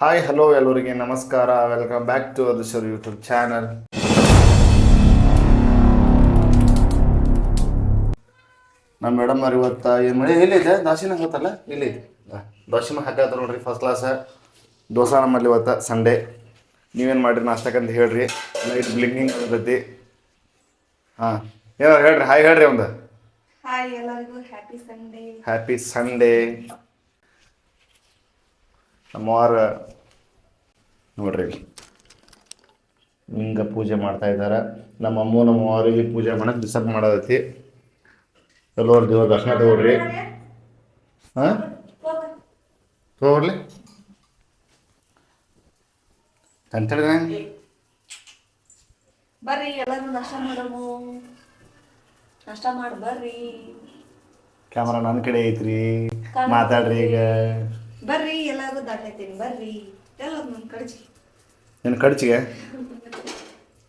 Hi hello ಎಲ್ಲರಿಗೆ ನಮಸ್ಕಾರ. Welcome back to other YouTube channel ನಮ್ಮ ಮೇಡಮ್ ಅವ್ರು ಇವತ್ತು ಏನು ಮಾಡಿ ಎಲ್ಲಿದೆ ದಾಸಿನ ಗೊತ್ತಲ್ಲ ಇಲ್ಲಿ ದಾಶಿನ ಹಾಕತ್ತಾರ ನೋಡ್ರಿ ಫಸ್ಟ್ ಕ್ಲಾಸ್ ದೋಸೆ ನಮ್ಮಲ್ಲಿ ಇವತ್ತು ಸಂಡೇ ನೀವೇನು ಮಾಡಿರಿ ನಾಷ್ಟಕ್ಕಂತ ಹೇಳ್ರಿ. ಲೈಟ್ ಬ್ಲಿಂಕಿಂಗ್ ಇರ್ತೈತಿ. ಹಾಂ ಏನಾರು ಹೇಳ್ರಿ ಹಾಯ್ ಹೇಳ್ರಿ ಒಂದು. ಹಾಯ್ ಎಲ್ಲರಿಗೂ ಹ್ಯಾಪಿ ಸಂಡೇ ಹ್ಯಾಪಿ ಸಂಡೇ ನಮ್ಮವಾರ ನೋಡ್ರಿ ಇಲ್ಲಿ. ಹಿಂಗ ಪೂಜೆ ಮಾಡ್ತಾ ಇದ್ದಾರೆ. ನಮ್ಮ ಅಮ್ಮ ನಮ್ಮ ಅವ್ರಿಗೆ ಪೂಜೆ ಮಾಡಕ್ಕೆ ಡಿಸ್ಟರ್ಬ್ ಮಾಡೋದೈತಿ ಎಲ್ಲರೂ ದೇವ್ರ ದರ್ಶನ ತಗೊಳ್ರಿ ಹಾಂ? ತಗೊಳ್ರಿ ಅಂತೇಳಿ ಬರ್ರಿ ಎಲ್ಲರೂ ನಷ್ಟ ಮಾಡಮು ನಷ್ಟ ಮಾಡಿ ಬರ್ರಿ. ಕ್ಯಾಮ್ರಾ ನನ್ನ ಕಡೆ ಐತ್ರಿ. ಮಾತಾಡ್ರಿ ಈಗ. ಬರ್ರಿ ಎಲ್ಲರೂ ದಾಟೈತೀನಿ ಬರ್ರಿ. ಎಲ್ಲ ನನ್ನ ಕಡಚಿಗೆ ಏನು ಕಡ್ಚಿಗೆ?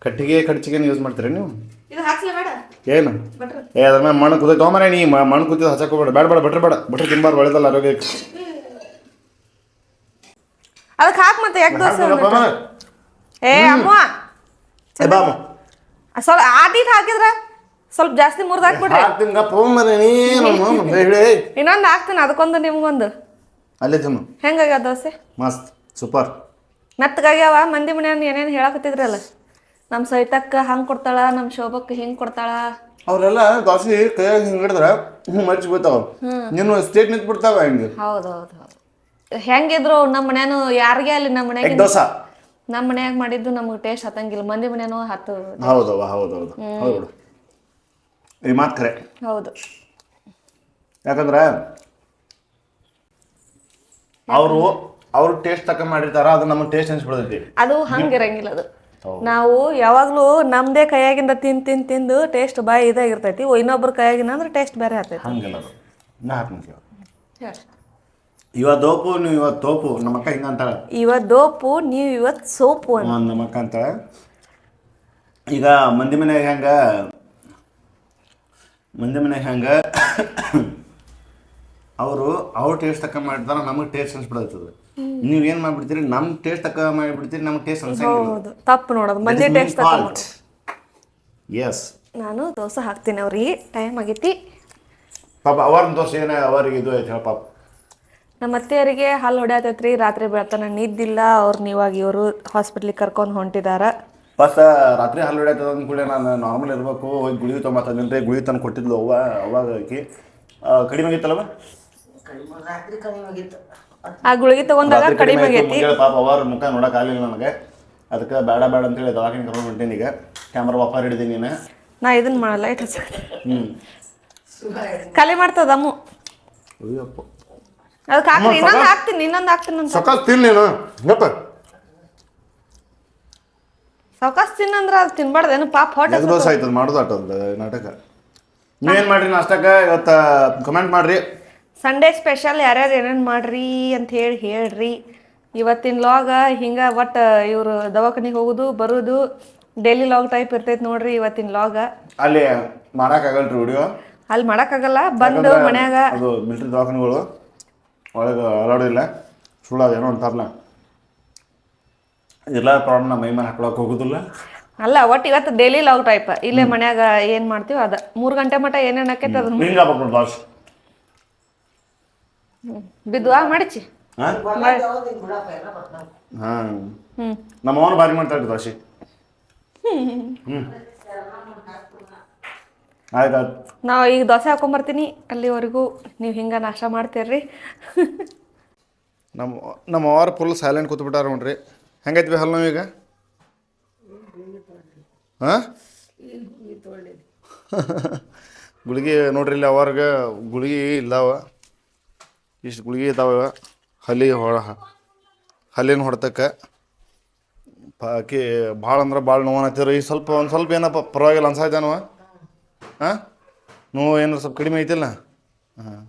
ಕಟ್ಟಿಗೆ ಕಡಚಿಗೆ ಯೂಸ್ ಮಾಡ್ತೀರಿ ನೀವು? ಇದು ಹಾಕ್ಸಲ ಬೇಡ? ಏನು? ಬಟ್ರ. ಏ ಅದ್ರ ಮೇಲೆ ಮಣ್ಣು ಕುದ ತೊಗೊಂಬರ ನೀ ಮಣ್ಣು ಕುದ್ದಿದ್ದು ಹಚ್ಚಕೋಬೇಡ ಬೇಡ ಬೇಡ ಬಟ್ರೆ ಬೇಡ. ಬಟ್ರೆ ತಿನ್ಬಾರ್ದು ಒಳ್ಳೇದಲ್ಲ ಆರೋಗ್ಯಕ್ಕೆ. ಅದಕ್ಕೆ ಹಾಕ್ ಮತ್ತೆ ಯಾಕೆ ದೋಸೆ ಏ ಅಮ್ಮ. ಏ ಬಾ ಅಮ್ಮ. ಸ್ವಲ್ಪ ಆಟೀಟ್ ಹಾಕಿದ್ರ ಸ್ವಲ್ಪ ಜಾಸ್ತಿ ಮುರ್ದು ಹಾಕ್ಬಿಡ್ರಿ. ಹಾಕ್ತೀನಿ ಗಪ್ಪ ಪೋಮರೆ ನೀನು ಅವ್ನು ಹೇಳಿ ಇನ್ನೊಂದು ಹಾಕ್ತೀನಿ ಅದಕ್ಕೊಂದು ನಿಮ್ಗೊಂದು. ಅಲ್ಲೇ ತಿನ್ನು. ಹೆಂಗಾಗ್ಯಾವ ದೋಸೆ? ಮಸ್ತ್. ಸೂಪರ್. ಮೆತ್ತಗಾಗ್ಯಾವ? ಮಂದಿ ಮನ್ಯಾನ ಏನೇನು ಹೇಳಕತ್ತಿದ್ರಲ್ಲ ನಮ್ಮ ಸೈತಕ್ಕ ಹಂಗೆ ಕೊಡ್ತಾಳ ನಮ್ಮ ಶೋಭಕ್ಕ ಹಿಂಗೆ ಕೊಡ್ತಾಳ. ಅವರೆಲ್ಲ ದೋಸೆ ಕೈಯಾಗ ಹಿಂಗೆ ಹಿಡಿದ್ರೆ ಹಿಂಗೆ ಮರ್ಚಿ ಬೀಳ್ತಾವ ನೀನು ಸ್ಟೇಟ್ ನಿಂತು ಬಿಡ್ತಾವ ಹಿಂಗೆ? ಹೌದು ಹೌದು ಹೌದು. ಹೆಂಗಿದ್ರು ನಮ್ಮ ಮನ್ಯಾನು ಯಾರಿಗೆ ಅಲ್ಲಿ ನಮ್ಮ ಮನ್ಯಾಗ ದೋಸೆ. ನಮ್ಮ ಮನ್ಯಾಗ ಮಾಡಿದ್ದು ನಮಗೆ ಟೇಸ್ಟ್ ಹತ್ತಂಗಿಲ್ಲ. ಮಂದಿ ಮನ್ಯಾನು ಹತ್ತು ಹೌದು ಹೌದು ಹೌದು ಹೌದು. ಈ ಮಾತು ಕರೆ. ಹೌದು. ಯಾಕಂದ್ರೆ ಅವರು ಅವ್ರ ಟೇಸ್ಟ್ ತಕ್ಕ ಮಾಡಿರ್ತಾರ ಅದು ನಮ್ಗೆ ಟೇಸ್ಟ್ ಅನ್ಸ್ಬಿಡ್ತೈತಿ. ಅದು ಹಂಗಿರಂಗಿಲ್ಲ ಅದು. ನಾವು ಯಾವಾಗ್ಲೂ ನಮ್ದೇ ಕೈಯಾಗಿಂದ ತಿಂದು ತಿಂದು ತಿಂದು ಟೇಸ್ಟ್ ಬಾಯಿ ಇದಾಗಿರ್ತೈತಿ ಇನ್ನೊಬ್ರ ಕೈಯಾಗಿನ ಅಂದ್ರೆ ಟೇಸ್ಟ್ ಬೇರೆ ಆಗ್ತೈತಿ. ಹಂಗಿಲ್ಲ ಅದು. ನಾ ಹಾಕ್ತೀನಿ. ಇವತ್ತು ದೋಪು ನೀವು ಇವತ್ತು ತೋಪು ನಮ್ಮ ಅಕ್ಕ ಹಿಂಗ ಅಂತಾಳೆ. ಇವತ್ ದೋಪು ನೀವು ಇವತ್ತು ಸೋಪು ಅಂತ. ನಮ್ಮ ಅಕ್ಕ ಅಂತಾಳೆ. ಈಗ ಮಂದಿ ಮನೆಯಾಗ ಹೆಂಗ ಮಂದಿ ಮನೆಯಾಗ ಹೆಂಗ ಅವರು ಅವ್ರ ಟೇಸ್ಟ್ ತಕ್ಕ ಮಾಡ್ತಾರ ನಮಗೆ ಟೇಸ್ಟ್ ಅನ್ಸ್ಬಿಡತ್ತದ. ನೀವು ಏನು ಮಾಡ್ಬಿಡ್ತೀರಿ? ನಮ್ಮ ಟೇಸ್ಟ್ ತಕ್ಕ ಮಾಡಿಬಿಡ್ತೀರಿ ನಮಗೆ ಟೇಸ್ಟ್ ಅನ್ಸಂಗಿಲ್ಲ. ತಪ್ಪು ನೋಡೋದು. ಮಂದಿ ಟೇಸ್ಟ್ ಎಸ್ ನಾನು ದೋಸೆ ಹಾಕ್ತೀನಿ ಅವ್ರಿಗೆ ಟೈಮ್ ಆಗೈತಿ. ಪಾಪ ಅವ್ರ ದೋಸೆ ಏನ ಅವರಿಗೆ ಇದು ಐತೆ ಹೇಳ ಪಾಪ. ನಮ್ಮ ಅತ್ತೆಯರಿಗೆ ಹಾಲು ಹೊಡ್ಯಾತೈತ್ರಿ. ರಾತ್ರಿ ಬೆಳತನ ನಿದ್ದಿಲ್ಲ. ಅವ್ರು ನೀವಾಗ ಇವರು ಹಾಸ್ಪಿಟ್ಲಿಗೆ ಕರ್ಕೊಂಡು ಹೊಂಟಿದಾರ. ಫಸ್ಟ್ ರಾತ್ರಿ ಹಾಲು ಹೊಡ್ಯಾತದ ಅಂದ್ಕೂಡಲೇ ನಾನು ನಾರ್ಮಲ್ ಇರಬೇಕು. ಹೋಗಿ ಗುಳಿಗೆ ತೊಗೊಂಬತ್ತಂದ್ರೆ ಗುಳಿಗೆ ತಂದು ಕೊಟ್ಟಿದ್ಲು ಅವ್ವ ಅವಾಗ ಕಡಿಮೆ ಆ, ಕಡಿಮೆ ಆ ಗುಳಿಗೆ ತಗೊಂಡಾಗ ಕಡಿಮೆ ಆಗೈತಿ. ಪಾಪ ಅವರ ಮುಖ ನೋಡಕ್ ಆಗಲಿಲ್ಲ ನನಗೆ. ಅದಕ್ಕೆ ಬೇಡ ಬೇಡ ಅಂತ ಹೇಳಿ ದವಾಖಾನೆ ಕರ್ಕೊಂಡು ಹೊಂಟೀನಿ ಈಗ. ಕ್ಯಾಮ್ರಾ ವಾಪರ್ ಹಿಡಿದೀನಿ ನೀನು. ನಾ ಇದನ್ನ ಮಾಡಲ್ಲ ಸರ್ ಹ್ಞೂ ಖಾಲಿ ಮಾಡ್ತದ ಅಮ್ಮು. ಅಯ್ಯಪ್ಪ. ಅದಕ್ಕೆ ಹಾಕ್ತೀನಿ ಇನ್ನೊಂದು ಹಾಕ್ತೀನಿ ಇನ್ನೊಂದು ಹಾಕ್ತೀನಿ ಅಂತ. ಸಕಾಸ್ ತಿನ್ ನೀನು. ಗಪ್ಪ. ಸಾವಕಾಶ ತಿನ್ನಂದ್ರ ಅದು ತಿನ್ಬಾರ್ದು ಏನು ಪಾಪ ಹೊಟ್ಟೆ ಎಗ್ ದೋಸೆ ಆಯ್ತದ ಮಾಡೋದು ಆಟ ನಾಟಕ. ನೀವೇನು ಮಾಡ್ರಿ ನಾಷ್ಟಕ್ಕೆ? ಇವತ್ತು ಕಮೆಂಟ್ ಮಾಡ್ರಿ. ಸಂಡೇ ಸ್ಪೆಷಲ್ ಯಾರ್ಯಾರು ಏನೇನು ಮಾಡ್ರಿ ಅಂತ ಹೇಳಿ ಹೇಳ್ರಿ. ಇವತ್ತಿನ ಲಾಗ ಹಿಂಗ ಒಟ್ಟು ಇವರು ದವಾಖಾನಿಗೆ ಹೋಗೋದು ಬರೋದು ಡೈಲಿ ಲಾಗ್ ಟೈಪ್ ಇರ್ತೈತಿ ನೋಡ್ರಿ ಇವತ್ತಿನ ಲಾಗ ಅಲ್ಲಿ ಮಾಡಕ್ಕಾಗಲ್ರಿ ವಿಡಿಯೋ ಅಲ್ಲಿ ಮಾಡೋಕ್ಕಾಗಲ್ಲ ಬಂದು ಮನ್ಯಾಗ ಅದು ಮಿಲ್ಟ್ರಿ ದವಾಖಾನೆಗಳು ಒಳಗೆ ಅಲಾಡಿಲ್ಲ ಸುಳ್ಳು ಅದೇನೋ ಅಂತಾರಲ್ಲ. ಇದೆಲ್ಲ ಪ್ರಾಬ್ಲಮ್ ಮೈ ಮೇಲೆ ಹಾಕೊಳಕ್ಕೆ ಹೋಗೋದಿಲ್ಲ. ಅಲ್ಲ ಒಟ್ಟು ಇವತ್ತು ಡೈಲಿ ಲಾಗ್ ಟೈಪ್ ಇಲ್ಲೇ ಮನ್ಯಾಗ ಏನು ಮಾಡ್ತೀವಿ ಅದ. ಮೂರು ಗಂಟೆ ಮಟ್ಟ ಏನೇನು ಹಾಕೈತೆ ಅದನ್ನ ಹಿಂಗೆ ಆ ಮಡಚಿ. ಹಾಂ. ನಮ್ಮ ಅವನು ಬಾರಿ ಮಾಡ್ತಾಳೆ ದೋಸೆ ಹ್ಞೂ ಆಯ್ತು ಆಯ್ತು. ನಾವು ಈಗ ದೋಸೆ ಹಾಕೊಂಬರ್ತೀನಿ. ಅಲ್ಲಿವರೆಗೂ ನೀವು ಹಿಂಗೆ ನಾಷ್ಟ ಮಾಡ್ತೀರ್ರಿ. ನಮ್ಮ ನಮ್ಮ ಅವ್ರ ಫುಲ್ ಸೈಲೆಂಟ್ ಕೂತ್ಬಿಟ್ಟಾರ ನೋಡ್ರಿ. ಹೆಂಗೈತಿ ಬಿ ಹಲ್ಲು ಈಗ? ಹಾಂ ಗುಳಿಗೆ ನೋಡ್ರಿ ಇಲ್ಲಿ ಅವ್ರಿಗೆ ಗುಳಿಗೆ ಇಲ್ಲವ ಇಷ್ಟು ಗುಳಿಗೆ ಇದಾವ ಹಲ್ಲಿ ಹೊಳ, ಹಲ್ಲಿನ ಹೊಡೆತಕ್ಕೆ. ಆಕಿ ಭಾಳ ಅಂದ್ರೆ ಭಾಳ ನೋವು ಅನ್ನತ್ತೀರಿ ಈ ಸ್ವಲ್ಪ, ಒಂದು ಸ್ವಲ್ಪ ಏನಪ್ಪ, ಪರವಾಗಿಲ್ಲ ಅನ್ಸಾಯ್ತಾನವ ಹಾಂ ನೋವು ಏನಾರು ಸ್ವಲ್ಪ ಕಡಿಮೆ ಐತಿಲ್ಲ ಹಾಂ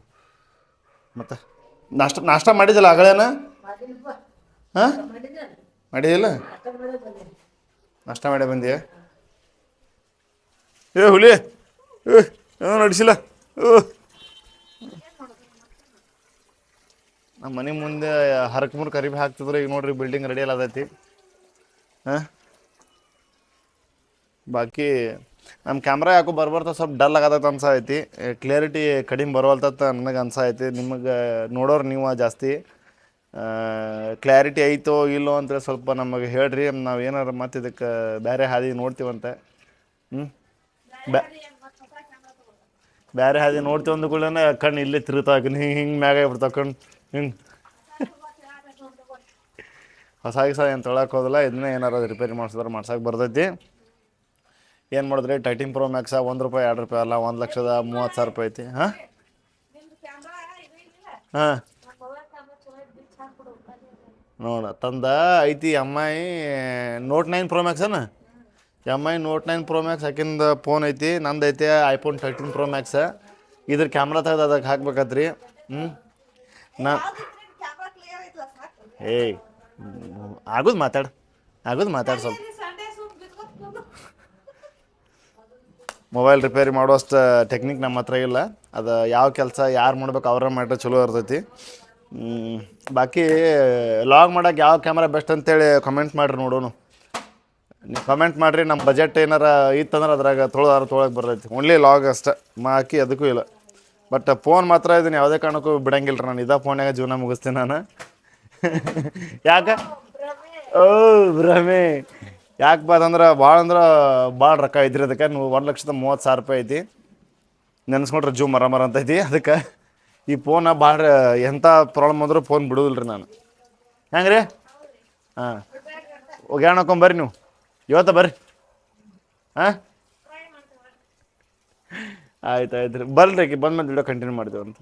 ಮತ್ತೆ? ನಾಷ್ಟ ನಾಷ್ಟ ಮಾಡಿದ್ದಿಲ್ಲ ಆಗಳೇನ? ಹಾಂ ಮಾಡಿದಿಲ್ಲ ನಾಷ್ಟ ಮಾಡಿ ಬಂದಿ ಏ ಹುಲಿ, ಏ, ಏನೋ ನಡೆಸಿಲ್ಲ. ಓ. ನಮ್ಮ ಮನೆ ಮುಂದೆ ಹರಕ್ ಮುರ್ಕ್ ಅರಿಬಿ ಹಾಕ್ತಿದ್ರು, ಈಗ ನೋಡ್ರಿ ಬಿಲ್ಡಿಂಗ್ ರೆಡಿ ಅದೈತಿ ಹಾಂ? ಬಾಕಿ ನಮ್ಮ ಕ್ಯಾಮ್ರಾ ಯಾಕೋ ಬರ್ಬರ್ತ ಸ್ವಲ್ಪ ಡಲ್ ಆಗತ್ತ ಅನ್ಸೈತಿ ಕ್ಲಿಯರಿಟಿ ಕಡಿಮೆ ಬರುವಲ್ತತ್ತ ನನಗೆ ಅನ್ಸೈತಿ ನಿಮಗೆ ನೋಡೋರು ನೀವು ಜಾಸ್ತಿ. ಕ್ಲಾರಿಟಿ ಐತೋ ಇಲ್ಲೋ ಅಂತ ಸ್ವಲ್ಪ ನಮಗೆ ಹೇಳ್ರಿ. ನಾವು ಏನಾರು ಮತ್ತೆ ಇದಕ್ಕೆ ಬೇರೆ ಹಾದಿ ನೋಡ್ತೀವಂತೆ. ಹ್ಞೂ ಬ್ಯಾ ಬೇರೆ ಹಾದಿ ನೋಡ್ತೀವಿ ಅಂದ ಕಣ್ಣು ಇಲ್ಲೇ ತಿರುತ್ತಾಕ ಹಿಂಗೆ ಹಿಂಗೆ ಮ್ಯಾಗ ಬಿಡ್ತಾವ ಕಣ್ಣು ಹಿಂಗೆ ಹೊಸ ಗಿಸ ಏನು ತೊಳಕ್ಕೆ ಹೋದಲ್ಲ, ಇದನ್ನೇ ಏನಾರು ರಿಪೇರಿ ಮಾಡಿಸಿದ್ರೆ ಮಾಡ್ಸಕ್ಕೆ ಬರ್ತೈತಿ. ಏನು ಮಾಡಿದ್ರಿ? ಟೈಟಿಂಗ್ ಪ್ರೋ ಮ್ಯಾಕ್ಸ ಒಂದು ರೂಪಾಯಿ, ಎರಡು ರೂಪಾಯಿ ಅಲ್ಲ, ಒಂದು ಲಕ್ಷದ ಮೂವತ್ತು ಸಾವಿರ ರೂಪಾಯಿ ಐತಿ. ಹಾಂ? ಹಾಂ. ನೋಡ, ತಂದ ಐತಿ M I note nine pro ಮ್ಯಾಕ್ಸನ M I note nine pro max ಹಾಕಿಂದ phone ಐತಿ, ನಂದು ಐತಿ ಐಫೋನ್ ತರ್ಟೀನ್ ಪ್ರೋ ಮ್ಯಾಕ್ಸ ಇದ್ರ ಕ್ಯಾಮ್ರಾ ತೆಗ್ದು ಅದಕ್ಕೆ ಹಾಕ್ಬೇಕತ್ರಿ. ಹ್ಞೂ ನಾ ಏಯ್, ಆಗುದು ಮಾತಾಡು ಆಗುದು ಮಾತಾಡು ಸ್ವಲ್ಪ. ಮೊಬೈಲ್ ರಿಪೇರಿ ಮಾಡುವಷ್ಟು ಟೆಕ್ನಿಕ್ ನಮ್ಮ ಹತ್ರ ಇಲ್ಲ. ಅದು ಯಾವ ಕೆಲಸ ಯಾರು ಮಾಡ್ಬೇಕು ಅವ್ರ ಮಾಡ್ರೆ ಚಲೋ ಇರ್ತೈತಿ. ಬಾಕಿ ಲಾಗ್ ಮಾಡೋಕೆ ಯಾವ ಕ್ಯಾಮ್ರಾ ಬೆಸ್ಟ್ ಅಂತೇಳಿ ಕಮೆಂಟ್ ಮಾಡಿರಿ ನೋಡೋನು. ನೀವು ಕಮೆಂಟ್ ಮಾಡಿರಿ ನಮ್ಮ ಬಜೆಟ್ ಏನಾರ ಇತ್ತಂದ್ರೆ ಅದ್ರಾಗ ತೊಳೋದಾರ ತೊಳಕ್ಕೆ ಬರ್ತೈತಿ. ಓನ್ಲಿ ಲಾಗ್ ಅಷ್ಟೇ. ಮಾಕಿ ಅದಕ್ಕೂ ಇಲ್ಲ. ಬಟ್ ಫೋನ್ ಮಾತ್ರ ಇದನ್ನ ಯಾವುದೇ ಕಾರಣಕ್ಕೂ ಬಿಡಂಗಿಲ್ಲ ನಾನು. ಇದೇ ಫೋನ್ಯಾಗ ಜೀವನ ಮುಗಿಸ್ತೀನಿ ನಾನು. ಯಾಕೆ? ಓ ಭ್ರಮೆ. ಯಾಕಪ್ಪ ಅದಂದ್ರೆ ಭಾಳ ಅಂದ್ರೆ ಭಾಳ ರೊಕ್ಕ ಐತ್ರಿ ಅದಕ್ಕೆ. ನೀವು ಒಂದು ಲಕ್ಷದ ಮೂವತ್ತು ಸಾವಿರ ರೂಪಾಯಿ ಐತಿ. ನೆನೆಸ್ಕೊಂಡ್ರೆ ಜೂ ಮರ ಮರ ಅಂತ ಐತಿ. ಅದಕ್ಕೆ ಈ ಫೋನ ಭಾಳ ಎಂಥ ಪ್ರಾಬ್ಲಮ್ ಅಂದರೂ ಫೋನ್ ಬಿಡೋದಿಲ್ಲ ರೀ ನಾನು ಹೆಂಗೆ ರೀ ಹಾಂ ಒಗ್ಯಾಣ ನೀವು. ಇವತ್ತ ಬರ್ರಿ. ಹಾಂ? ಆಯ್ತು ಆಯ್ತು ರೀ ಬರ್ರಿ ಆಕಿ ಬಂದ್ಮೇಲೆ ವಿಡಿಯೋ ಕಂಟಿನ್ಯೂ ಮಾಡಿದೆವು ಅಂತ.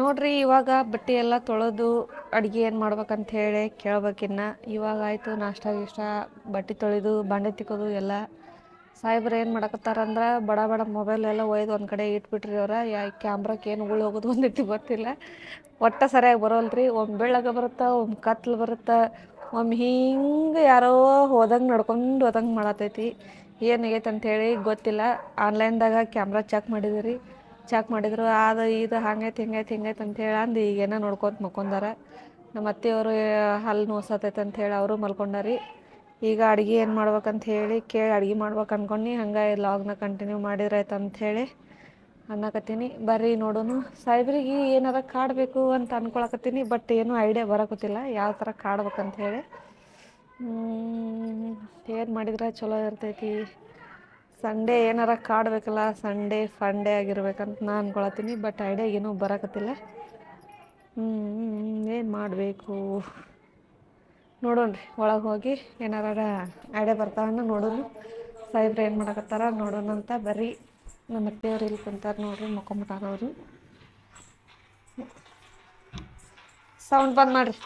ನೋಡ್ರಿ, ಇವಾಗ ಬಟ್ಟೆ ಎಲ್ಲ ತೊಳೆದು ಅಡುಗೆ ಏನು ಮಾಡ್ಬೇಕಂತ ಹೇಳಿ ಕೇಳ್ಬೇಕಿನ್ನ ಇವಾಗ ಆಯಿತು, ನಾಷ್ಟ ಇಷ್ಟ ಬಟ್ಟೆ ತೊಳೆದು, ಬಾಂಡೆ ತಿಕ್ಕೋದು ಎಲ್ಲ. ಸಾಹೇಬ್ರು ಏನು ಮಾಡಕತ್ತಾರಂದ್ರೆ ಬಡ ಬಡ ಮೊಬೈಲ್ ಎಲ್ಲ ಒಯ್ದು ಒಂದು ಕಡೆ ಇಟ್ಬಿಟ್ರಿ ಅವ್ರ. ಯಾ ಕ್ಯಾಮ್ರಕ್ಕೆ ಏನು ಉಳಿ ಹೋಗೋದು ಒಂದೈತಿ ಗೊತ್ತಿಲ್ಲ. ಒಟ್ಟ ಸರಿಯಾಗಿ ಬರೋಲ್ರಿ ಒಮ್ಮೆ ಬೆಳ್ಳಗೆ ಬರುತ್ತೆ, ಒಮ್ಮೆ ಕತ್ಲು ಬರುತ್ತೆ, ಒಮ್ಮೆ ಹಿಂಗೆ ಯಾರೋ ಹೋದಂಗೆ ನಡ್ಕೊಂಡು ಹೋದಂಗೆ ಮಾಡತೈತಿ. ಏನಾಗೈತೆ ಅಂಥೇಳಿ ಗೊತ್ತಿಲ್ಲ. ಆನ್ಲೈನ್ದಾಗ ಕ್ಯಾಮ್ರಾ ಚೆಕ್ ಮಾಡಿದ್ರಿ. ಚೆಕ್ ಮಾಡಿದ್ರು, ಅದು ಇದು ಹಂಗೈತೆ, ಹಿಂಗೈತೆ ಹಿಂಗೈತೆ ಅಂಥೇಳಿ ಅಂದು ಈಗೇನೋ ನೋಡ್ಕೊತ ಮಲ್ಕೊಂಡಾರ ನಮ್ಮ ಅತ್ತೆಯವರು ಹಲ್ಲು ನೋಸತೈತೆ ಅಂಥೇಳಿ ಅವರು ಮಲ್ಕೊಂಡಾರಿ. ಈಗ ಅಡುಗೆ ಏನು ಮಾಡ್ಬೇಕಂತ ಹೇಳಿ ಕೇಳಿ ಅಡುಗೆ ಮಾಡ್ಬೇಕು ಅನ್ಕೊಂಡು, ಹಂಗೆ ಲಾಗ್ನ ಕಂಟಿನ್ಯೂ ಮಾಡಿದ್ರಾಯ್ತು ಅಂಥೇಳಿ ಅನ್ನಕತ್ತೀನಿ. ಬರ್ರಿ ನೋಡೋನು. ಸಾಹೇಬ್ರಿಗೆ ಏನಾರ ಕಾಡಬೇಕು ಅಂತ ಅನ್ಕೊಳಕತ್ತೀನಿ ಬಟ್ ಏನೂ ಐಡಿಯಾ ಬರಕತ್ತಿಲ್ಲ. ಯಾವ ಥರ ಕಾಡ್ಬೇಕಂತ ಹೇಳಿ ಏನು ಮಾಡಿದ್ರೆ? ಚಲೋ ಇರ್ತೈತಿ. ಸಂಡೇ ಏನಾರ ಕಾಡ್ಬೇಕಲ್ಲ ಸಂಡೇ ಫಂಡೇ ಆಗಿರ್ಬೇಕಂತ ನಾನು ಅನ್ಕೊಳತ್ತೀನಿ ಬಟ್ ಐಡಿಯಾ ಏನೂ ಬರಕತ್ತಿಲ್ಲ. ಹ್ಞೂ ಏನು ಮಾಡಬೇಕು? ನೋಡೋಣ್ರಿ, ಒಳಗೆ ಹೋಗಿ ಏನಾರ ಐಡಿಯಾ ಬರ್ತಾವನ್ನ ನೋಡೋಣ. ಸಾಹೇಬ್ರು ಏನು ಮಾಡಕತ್ತಾರ ನೋಡೋಣ ಅಂತ ಬರ್ರಿ. ನಮ್ಮ ಅತ್ತೆಯವ್ರು ಇಲ್ಲಿ ಕುಂತಾರ ನೋಡ್ರಿ ಮಕ್ಕೊಂಬಿಟ್ಟಾರವ್ರು ಸೌಂಡ್ ಬಂದ್ ಮಾಡ್ರಿ.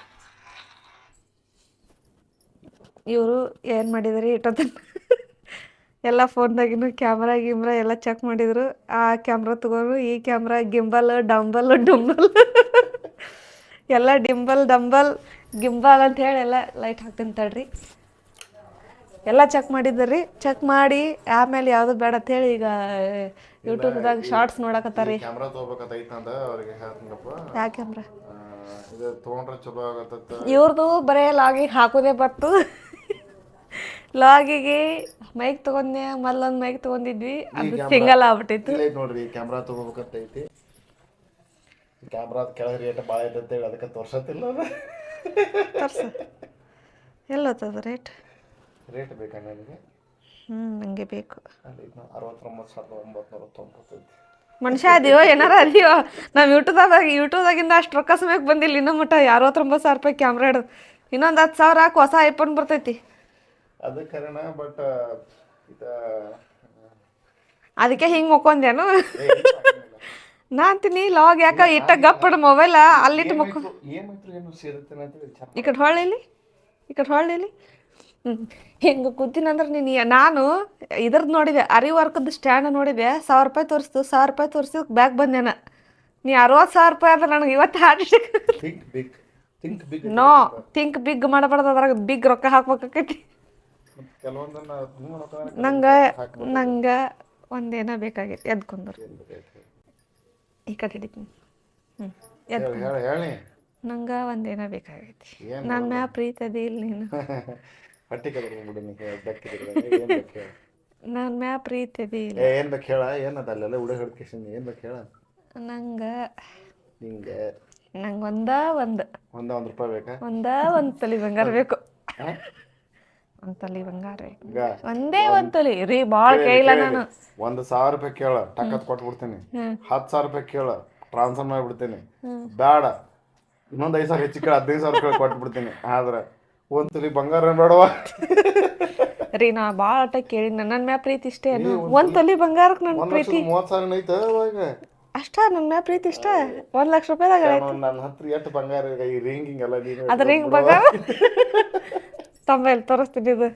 ಇವರು ಏನು ಮಾಡಿದಾರೆ ಇಟ್ಟದ ಎಲ್ಲ ಫೋನ್ದಾಗಿನ ಕ್ಯಾಮ್ರಾ ಗಿಮ್ರಾ ಎಲ್ಲ ಚೆಕ್ ಮಾಡಿದರು. ಆ ಕ್ಯಾಮ್ರಾ ತಗೊಂಡು ಈ ಕ್ಯಾಮ್ರಾ ಗಿಂಬಲ್ ಡಂಬಲ್ ಡುಂಬಲ್. ಎಲ್ಲ ಡಿಂಬಲ್ ಡಂಬಲ್ ಗಿಂಬಲ್ ಅಂತ ಹೇಳಿ ಎಲ್ಲ ಲೈಟ್ ಹಾಕ್ತೀನಿ ತಡ್ರಿ. ಎಲ್ಲ ಚೆಕ್ ಮಾಡಿದ್ರಿ. ಚೆಕ್ ಮಾಡಿ ಆಮೇಲೆ ಯಾವುದು ಬೇಡ ಅಂತ ಹೇಳಿ ಈಗ ಯೂಟ್ಯೂಬ್ದಾಗ ಶಾರ್ಟ್ಸ್ ನೋಡಕತ್ತಾರಿ ಕ್ಯಾಮ್ರಾ ಅವ್ರಿಗೆ ಹೇಳ್ತೀನಪ್ಪ. ಯಾವ ಕ್ಯಾಮ್ರಾ? ಇದು ತೊಗೊಂಡ್ರೆ ಚಲೋ ಆಗತ್ತ ಇವ್ರದ್ದು ಬರೇ ಲಾಗಿಗೆ ಹಾಕೋದೇ ಬತ್ತು. ಲಾಗಿಗೆ ಮೈಕ್ ತಗೊಂಡೆ ಮೊದ್ಲೊಂದು ಮೈಕ್ ತಗೊಂಡಿದ್ವಿ. ಅದು ಸಿಂಗಲ್ ಆಗ್ಬಿಟ್ಟಿತ್ತು. ಇಲ್ಲ ನೋಡ್ರಿ ಕ್ಯಾಮ್ರಾ ತಗೋಬೇಕಂತ ಐತಿ ಕ್ಯಾಮ್ರಾ ಕೆಳಗೆ ರೇಟ್ ಭಾಳ ಐತೆ ಅಂತೇಳಿ ಅದಕ್ಕೆ ತೋರ್ಸತ್ತಿಲ್ಲ ಎಲ್ಲ ತರ್ಸ. ಎಲ್ಲೋತದ ರೇಟ್ ರೇಟ್ ಬೇಕಾ ನನಗೆ ಹ್ಞೂ ನನಗೆ ಬೇಕು. ಅಲ್ಲಿ ಅರವತ್ತೊಂಬತ್ತು ಸಾವಿರದ ಒಂಬತ್ತು ಮನುಷ್ಯ ಅದೀವೋ ಏನಾರ ಅದೀವೋ ನಾವು ಯೂಟ್ಯೂಬ್ದಾಗ ಯೂಟ್ಯೂಬ್ದಾಗಿಂದ ಅಷ್ಟು ರೊಕ್ಕ ಸಮಯಕ್ಕೆ ಬಂದಿಲ್ಲ. ಇನ್ನೂ ಮಟ್ಟ ಅರವತ್ತೊಂಬತ್ತು ಸಾವಿರ ರೂಪಾಯಿ ಕ್ಯಾಮ್ರಾ ಹಿಡ್ದು. ಇನ್ನೊಂದು ಹತ್ತು ಸಾವಿರ ಹಾಕಿ ಹೊಸ ಐಫೋನ್ ಬರ್ತೈತಿ. ಅದು ಕರೆನ ಬಟ್ ಇದ ಅದಕ್ಕೆ ಹಿಂಗ್ ಮಕ್ಕೊಂದೇನು ನಾ ಅಂತೀನಿ ಲಾಗ್ ಯಾಕ ಇಟ್ಟ ಗಪ್ಪಡ ಮೊಬೈಲ ಅಲ್ಲಿಟ್ಟು ಮುಖ ಏನಾಯ್ತು ಏನು ಸೇರುತ್ತೆ ವಿಚಾರ ಈ ಕಡೆ ಹೊಳ್ಳಿಲಿ ಈ ಕಡೆ ಹೊಳ್ಳಿಲಿ ಹಿಂಗೆ ಕೂತೀನಂದ್ರೆ ನೀನು ನಾನು ಇದ್ರದ್ದು ನೋಡಿದೆ ಅರಿ ವರ್ಕದ ಸ್ಟ್ಯಾಂಡ್ ನೋಡಿದೆ ಸಾವಿರ ರೂಪಾಯಿ ತೋರಿಸ್ತು ಸಾವಿರ ರೂಪಾಯಿ ತೋರಿಸಿ ಬ್ಯಾಗ್ ಬಂದೇನ ನೀ. ಅರವತ್ತು ಸಾವಿರ ರೂಪಾಯಿ ಆದ್ರೆ ನನಗೆ ಇವತ್ತು ಹಾರ್ಟ್ ನೋ ಥಿಂಕ್ ಬಿಗ್ ಮಾಡಬಾರ್ದು ಅದ್ರಾಗ ಬಿಗ್ ರೊಕ್ಕ ಹಾಕ್ಬೇಕಾಕೈತಿ ನಂಗೆ ನಂಗೆ ಒಂದೇನ ಬೇಕಾಗೈತಿ. ಎದ್ಕೊಂಡ್ರು ಈ ಕಡೆ ಹಿಡಿತೀನಿ. ಹ್ಞೂ ಹೇಳಿ ನಂಗ ಒಂದೇನ ಬೇಕಾಗೈತಿ. ನನ್ನ ಮ್ಯಾ ಪ್ರೀತಿ ಅದಿ ಇಲ್ಲ ನೀನು. ಹೊಟ್ಟಿ ನನ್ನ ಮ್ಯಾ ಪ್ರೀತಿ ಅದಿ ಇಲ್ಲ. ಏನು ಬೇಕು ಹೇಳ? ಏನದ ಅಲ್ಲೆಲ್ಲ ಹುಡುಗ ಏನು ಬೇಕು ಹೇಳ? ನಂಗ ನಿಂಗೆ ನಂಗೆ ಒಂದ ಒಂದು. ಒಂದ ಒಂದು ರೂಪಾಯಿ ಬೇಕಾ? ಒಂದ ಒಂದು ತಲೆ ಬಂಗಾರ ಬೇಕು. ಒಂದು ಬಂಗಾರ ಒಂದೇ ಒಂದು ತೊಲಿ ರೀ ಭಾಳ ಕೇಳಿಲ್ಲ ನಾನು. ಒಂದು ಸಾವಿರ ರೂಪಾಯಿ ಕೇಳ ಟಕ್ಕತ್ ಕೊಟ್ಬಿಡ್ತೀನಿ ಹತ್ತು ಸಾವಿರ ರೂಪಾಯಿ ಕೇಳ ಟ್ರಾನ್ಸ್ಫರ್ ಮಾಡಿಬಿಡ್ತೀನಿ ಬೇಡ ಇನ್ನೊಂದು ಐದು ಸಾವಿರ ಹೆಚ್ಚು ಕೇಳ ಹದಿನೈದು ಸಾವಿರ ರೂಪಾಯಿ ಕೊಟ್ಬಿಡ್ತೀನಿ ಆದ್ರೆ ಒಂದು ತಲಿ ಬಂಗಾರ ಬೇಡವ ರೀ ನಾ ಭಾಳ ಆಟ ಕೇಳಿ ನನ್ನ ಮ್ಯಾ ಪ್ರೀತಿ ಇಷ್ಟೇ ಒಂದ್ ತೊಲಿ ಬಂಗಾರಕ್ಕೆ ನನ್ನ ಪ್ರೀತಿ. ಮೂವತ್ತು ಸಾವಿರ ಐತೆ ಅವಾಗ ಅಷ್ಟ ನನ್ನ ಮ್ಯಾ ಪ್ರೀತಿ ಇಷ್ಟ. ಒಂದು ಲಕ್ಷ ರೂಪಾಯಿದಾಗ ನನ್ನ ಹತ್ರ ಎಷ್ಟು ಬಂಗಾರ ಈ ಈ ರಿಂಗಿಂಗ್ ಎಲ್ಲ ನೀನು ಅದ್ರ ಹಿಂಗೆ ಬಂಗಾರ? ತಮ್ಮ ಎಲ್ಲಿ ತೋರಿಸ್ತೀನಿ ಇದು?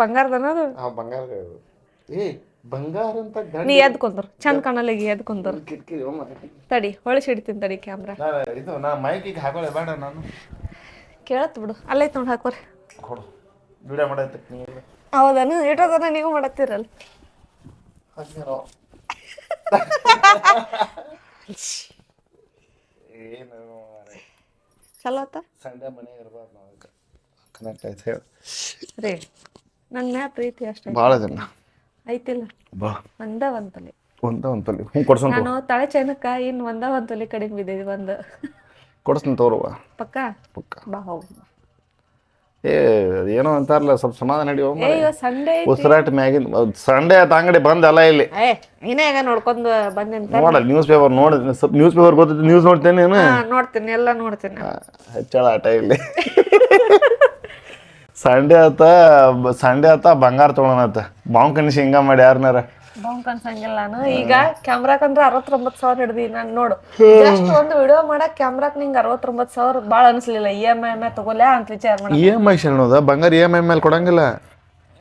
ಬಂಗಾರದನದು ಆ ಬಂಗಾರ ಏ ಬಂಗಾರ ಅಂತ ಗಂಡ ನೀ ಎದ್ ಕುಂದ್ರು. ಚಂದ ಕಾಣಲ್ಲಿಗೆ ಎದ್ ಕುಂದ್ರು. ತಡಿ ಹೊಳಿಸಿ ಇಡ್ತೀನಿ ತಡಿ ಕ್ಯಾಮ್ರಾ ನಾನು ಇದು ನಾ ಮೈಕಿಗೆ ಹಾಕೊಳ್ಳೆ ಬೇಡ ನಾನು. ಕೇಳತ್ ಬಿಡು. ಅಲ್ಲೇ ನೋಡಿ ಹಾಕೋರಿ. ಕೊಡು. ವಿಡಿಯೋ ಮಾಡೈತೆ ನೀವು ಹೌದನು ಇಟ್ಟೋದನ್ನ ನೀವು ಮಾಡತ್ತೀರಲ್ಲ. ಹಾಕ್ಯಾರೋ. ಏನು ಮಾರ್ರೆ. ಚಲೋ ಆತ? ಸಂಡೆ ಮನೆಗೆ ಇರ್ಬಾರ್ದು ನಾವು ಕನೆಕ್ಟ್ ಆಯ್ತು. ಹೇಳಿ ರೀ ನನ್ನ ಮ್ಯಾ ಪ್ರೀತಿ ಅಷ್ಟೇ ಭಾಳ ಜನ ಐತಿಲ್ಲ. ಬಾ. ಒಂದ ಒಂದ್ ತೊಲಿ. ಒಂದ ಒಂದು ತಲೆ. ಹ್ಞೂ ನಾನು ತಳೆ ಚೈನಕ್ಕ ಇನ್ ಒಂದ ಒಂದ್ ತೊಲಿ ಕಡಿಮೆ ಒಂದು. ಕೊಡಿಸ್ತೀನಿ ತೋರುವ ಪಕ್ಕ? ಪಕ್ಕ. ಬಾ ಹೋಗು ಏ ಏನೋ ಅಂತಾರಲ್ಲ ಸ್ವಲ್ಪ ಸಮಾಧಾನ ನಡಿ ಏ ಇವತ್ತು ಸಂಡೇ ಉಸಿರಾಟ ಮ್ಯಾಗಿನ ಸಂಡೇ ಆತ ಅಂಗಡಿ ಬಂದಲ್ಲ ಇಲ್ಲಿ. ಏ ನೀನೇ ಈಗ ನೋಡ್ಕೊಂಡ್ ಬಂದೆಂತ ನೋಡ ನ್ಯೂಸ್ ಪೇಪರ್ ನೋಡಿ ನ್ಯೂಸ್ ಪೇಪರ್ ಗೊತ್ತೈತಿ ನ್ಯೂಸ್ ನೋಡ್ತೇನೆ ನೀನು? ನೋಡ್ತೀನಿ ಎಲ್ಲ ನೋಡ್ತೀನಿ. ಹೆಚ್ಚಳ ಆಟ ಇಲ್ಲಿ. ಸಂಡೆ ಆತ ಸಂಡೆ ಆತ ಬಂಗಾರ ತೊಗೊಳನತ್ತ ಬಾಂಬ್ ಕನಿಸಿ ಹಿಂಗ ಮಾಡಿ ಯಾರನಾರ. ಬಾಂಬ್ ಕನ್ಸಂಗಿಲ್ಲ ನಾನು. ಈಗ ಕ್ಯಾಮ್ರಾಕಂದ್ರೆ ಅರವತ್ತೊಂಬತ್ತು ಸಾವಿರ ಹಿಡ್ದಿ ನಾನು ನೋಡು. ಜಸ್ಟ್ ಒಂದು ವಿಡಿಯೋ ಮಾಡಕ್ ಕ್ಯಾಮ್ರಾಕ್ ನಿಂಗೆ ಅರವತ್ತೊಂಬತ್ತು ಸಾವಿರ ಭಾಳ ಅನಿಸ್ಲಿಲ್ಲ. E M I M I ಅಂತ ವಿಚಾರ ಮಾಡಿ ಇ ಎಂ ಐ ಶರಣೋದ ಬಂಗಾರ ಇ ಎಂ ಐ ಮೇಲೆ ಕೊಡಂಗಿಲ್ಲ.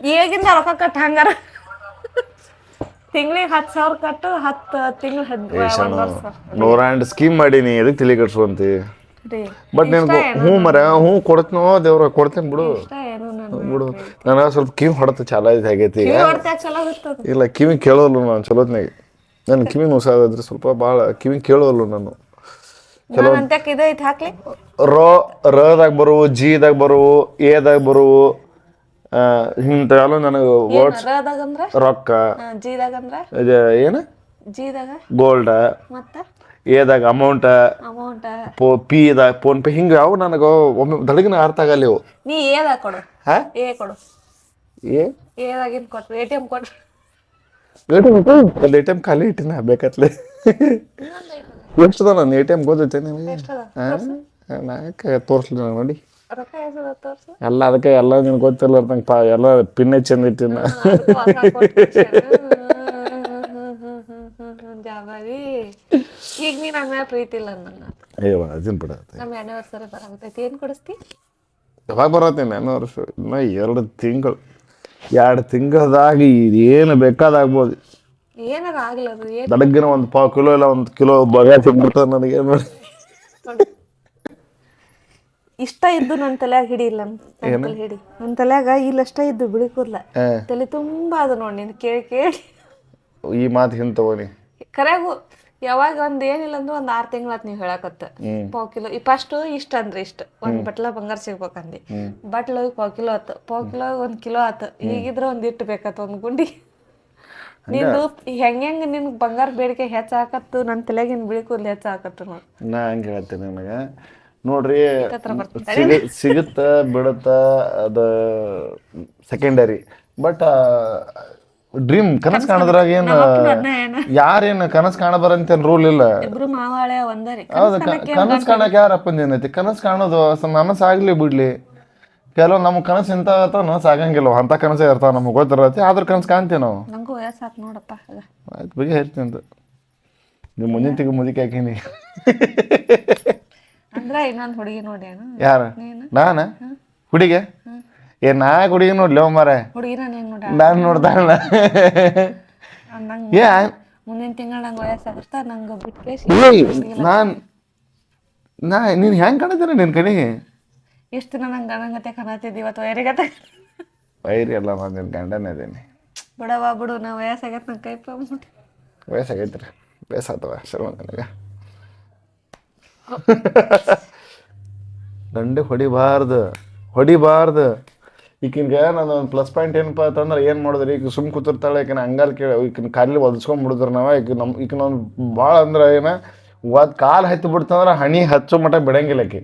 ಈಗಿಂದ ರೊಕ್ಕ ಕಟ್ ಹಂಗಾರ. ತಿಂಗಳಿಗೆ ಹತ್ತು ಸಾವಿರ ಕಟ್ಟು ಹತ್ತು ತಿಂಗಳು ಹದಿನೈದು ನೂರ ಸ್ಕೀಮ್ ಮಾಡೀನಿ. ಎದಕ್ಕೆ ತಿಳಿ ಕಟ್ಸುವಂತಿ ಬಟ್ ನಿನ್ಗೆ ಹ್ಞೂ ಮರ ಹ್ಞೂ ಕೊಡ್ತೀನೋ ದೇವ್ರ ಕೊಡ್ತೀನಿ ಬಿಡು. ಬಿಡು. ನನಗೆ ಸ್ವಲ್ಪ ಕಿವಿ ಹೊಡೆತ ಚಾಲ ಆಗೈತಿ ಇಲ್ಲ ಕಿವಿ ಕೇಳೋಲ್ಲ ನಾನು ಚಲೋತ್ನಾಗ. ನನ್ನ ಕಿವಿ ನುಸಾದ್ರೆ ಸ್ವಲ್ಪ ಭಾಳ ಕಿವಿ ಕೇಳೋಲ್ಲ ನಾನು. ರೋ ರದಾಗ ಬರುವು ಜಿದಾಗ ಬರುವು ಎದಾಗ ಬರುವು ಇಂಥವೆಲ್ಲ ನನಗೆ ವರ್ಡ್ಸ್ ರೊಕ್ಕ. ಏನು? ಜಿದಾಗ? ಗೋಲ್ಡ ಮತ್ತ ಅಮೌಂಟ್ ಅಮೌಂಟ ಪೋ ಪಿದಾಗ ಫೋನ್ ಪೇ ಹಿಂಗೆ ಅವು ನನಗೆ ಒಮ್ಮೆ ದಡಗಿನ ಅರ್ಥ ಆಗಲ್ಲ ಇವು. ನೀ ಏದಾಗ ಕೊಡು. ಹಾ? ಏ ಕೊಡು. ಏ ಏದಾಗಿನ್ ಕೊಟ್ರು ಎ ಟಿ ಎಂ ಕೊಟ್ರು ಒಂದು ಎ ಟಿ ಎಂ ಖಾಲಿ ಇಟ್ಟಿನ ಬೇಕತ್ಲೆ. ಎಷ್ಟದ ನಾನು ಎ ಟಿ ಎಂ ಗೊತ್ತೈತೆ ನಿಮಗೆ ನಾಲ್ಕು ತೋರಿಸ್ಲಿ ನಾನು ನೋಡಿ. ಎಲ್ಲ ಅದಕ್ಕೆ ಎಲ್ಲ ನಿನ್ಗೆ ಗೊತ್ತಿಲ್ಲ ನಂಗೆ ಪಾ ಎಲ್ಲ ಪಿನ್ನೆ ಚಂದ ಇಟ್ಟಿನ. ಜಾಬಾರಿ. ಈಗ ನೀ ನನ್ನ ಪ್ರೀತಿ ಇಲ್ಲ ನನ್ನ ಅಯ್ಯೋ ಅದನ್ನ ಬಿಡ. ನಮ್ಮ ಆನಿವರ್ಸರಿ ಬರಾಗತೈತಿ ಏನು ಕೊಡಿಸ್ತಿ? ಯಾವಾಗ ಬರತ್ತೀನಿ ನಾನು ವರ್ಷ ಇನ್ನ ಎರಡು ತಿಂಗಳು. ಎರಡು ತಿಂಗಳದಾಗ ಏನು ಬೇಕಾದಾಗ್ಬೋದು. ಏನಾರ ಆಗಲ್ಲ ಅದು ಏನ್? ಒಂದು ಪಾವು ಕಿಲೋ ಇಲ್ಲ ಒಂದು ಕಿಲೋ ಬಗ ಸಿಗ್ಬಿಡ್ತದೆ ನನಗೆ ನೋಡಿ ಇಷ್ಟ ಇದ್ದು ನನ್ನ ತಲೆಯಾಗ ಹಿಡಿಯಿಲ್ಲ ನನ್ನ ಹಿಡಿ. ನನ್ನ ತಲೆಯಾಗ ಇಲ್ಲಷ್ಟ ಇದ್ದು ಬಿಳಿ ಕೂದ್ಲ ತಲೆ ತುಂಬಾ ಅದು ನೋಡಿ ನೀನು ಕೇಳಿ ಕೇಳಿ. ಈ ಮಾತು ಹಿಂದೆ ತಗೋನಿ. ಕರೆಗೂ ಯಾವಾಗ ಒಂದ್ ಏನಿಲ್ಲ ಅಂದ್ರೆ ಒಂದ್ ಆರ್ ತಿಂಗಳ ನೀವ್ ಹೇಳಕತ್ತ. ಪಾವ್ ಕಿಲೋ ಈ ಫಸ್ಟ್ ಇಷ್ಟ ಅಂದ್ರೆ ಇಷ್ಟ. ಒಂದ್ ಬಟ್ಲ ಬಂಗಾರ ಸಿಗ್ಬೇಕಂದಿ ಬಟ್ಲ ಹೋಗಿ ಪಾವ್ ಕಿಲೋ ಆತ. ಪಾವ್ ಕಿಲೋ ಒಂದ್ ಕಿಲೋ ಆತ. ಈಗಿದ್ರ ಒಂದ್ ಇಟ್ಟು ಬೇಕತ್ತ ಒಂದ್ ಗುಂಡಿ. ನೀನು ಹೆಂಗ್ ಹೆಂಗ್ ನಿನ್ ಬಂಗಾರ ಬೇಡಿಕೆ ಹೆಚ್ಚಾಕತ್ತು ನನ್ ತಲೆಗಿನ ಬಿಳಿ ಕೂದಲು ಹೆಚ್ಚಾಕತ್ತು ನೋಡಿ. ನಾ ಹಂಗೆ ಹೇಳ್ತೇನೆ ನನಗೆ. ನೋಡ್ರಿ. ಸಿಗ ಸಿಗುತ್ತ ಬಿಡುತ್ತ ಅದ ಸೆಕೆಂಡರಿ ಬಟ್ ಡ್ರೀಮ್ ಕನಸು ಕಾಣದ್ರಾಗ ಏನು ಯಾರೇನ ಕನಸು ಕಾಣಬಾರಂತ ರೂಲ್ ಇಲ್ಲ. ಇಬ್ರು ಮಾವಾಳೆ ಒಂದರಿ. ಹೌದು ಕನಸು ಕಾಣಕ್ ಯಾರಪ್ಪಂದ ಏನೈತಿ? ಕನಸು ಕಾಣೋದು ನನಸು ಆಗ್ಲಿ ಬಿಡ್ಲಿ. ಕೆಲವು ನಮ್ಮ ಕನಸು ಇಂತ ಇರ್ತಾವ ಅಂತ ಕನಸೇ ಇರ್ತಾವ ನಮ್ಗೆ ಗೊತ್ತಿರತ್ತೆ. ಆದ್ರೆ ಕನಸು ಕಾಣ್ತೀವಿ ನಾವು. ನಂಗೂ ವಯಸ್ಸಾತ್ ನೋಡಪ್ಪ ಆಗ. ಆಯ್ತು ಬಗ್ಗೆ ಹೇಳ್ತೀನಿ ಅಂತ. ನೀವು ಮುಂದಿನ ತಿಂಗಳು ಮುದಿಕೆ ಹಾಕೀನಿ ಅಂದ್ರೆ ಇನ್ನೊಂದು ಹುಡುಗಿ ನೋಡಿ ಯಾರ? ನಾನ? ಹುಡುಗೆ? ಏ ನಾ ಹುಡುಗಿ ನೋಡ್ಲಿ ಮಾರೇ. ಹುಡುಗಿನ ನೀನ್ ನೋಡ. ನಾನು ನೋಡ್ತಾಳ ನಂಗೆ ಏ ಮುಂದಿನ ತಿಂಗಳ ನಂಗೆ ವಯಸ್ಸಾಗುತ್ತಾ ನಂಗೆ ಬಿಟ್ಟು ನಾನ್ ನಾ ನೀನು ಹೆಂಗೆ ಕಾಣತ್ತೀರ ನಿನ್ನ ಕಡೆಗೆ ಎಷ್ಟು ದಿನ ನಂಗೆ ಗಣಗತೆ ಇವತ್ತು ವೈರಿಗತೆ? ವೈರಿ ಅಲ್ಲ ನಾನು ನಿನ್ನ ಗಂಡನೇ ಇದ್ದೀನಿ ಬಿಡವಾ ಬಿಡು ನಾ ವಯಸ್ಸಾಗತ್ತೆ ನಂಗೆ ಕೈ ಪಾಬಿಟ್ಟು ವಯಸ್ಸಾಗೈತ್ರಿ ವಯಸ್ಸಾತವ ಶರ್ಮ ನನಗೆ. ದಂಡೆ ಹೊಡಿಬಾರ್ದು ಹೊಡಿಬಾರ್ದು. ಈಕಿನ್ಗೆ ನಾನು ಒಂದು ಪ್ಲಸ್ ಪಾಯಿಂಟ್ ಏನಪ್ಪ ಅಂತಂದ್ರೆ ಏನು ಮಾಡಿದ್ರಿ? ಈಗ ಸುಮ್ ಕೂತಿರ್ತಾಳೆ ಈಕಿನ ಹಂಗಾಲ್ ಕೇಳಿ ಈಕಿನ ಕಾಲಿ ಒದಿಸ್ಕೊಂಡ್ಬಿಡಿದ್ರು ನಾವು ಈಗ ನಮ್ಮ ಈಗ ನಾನು ಭಾಳ ಅಂದ್ರೆ ಏನ ಒದ್ ಕಾಲು ಹತ್ತಿ ಬಿಡ್ತಂದ್ರೆ ಹಣಿ ಹಚ್ಚೋ ಮಟ್ಟ ಬಿಡಂಗಿಲ್ಲ ಆಕಿ.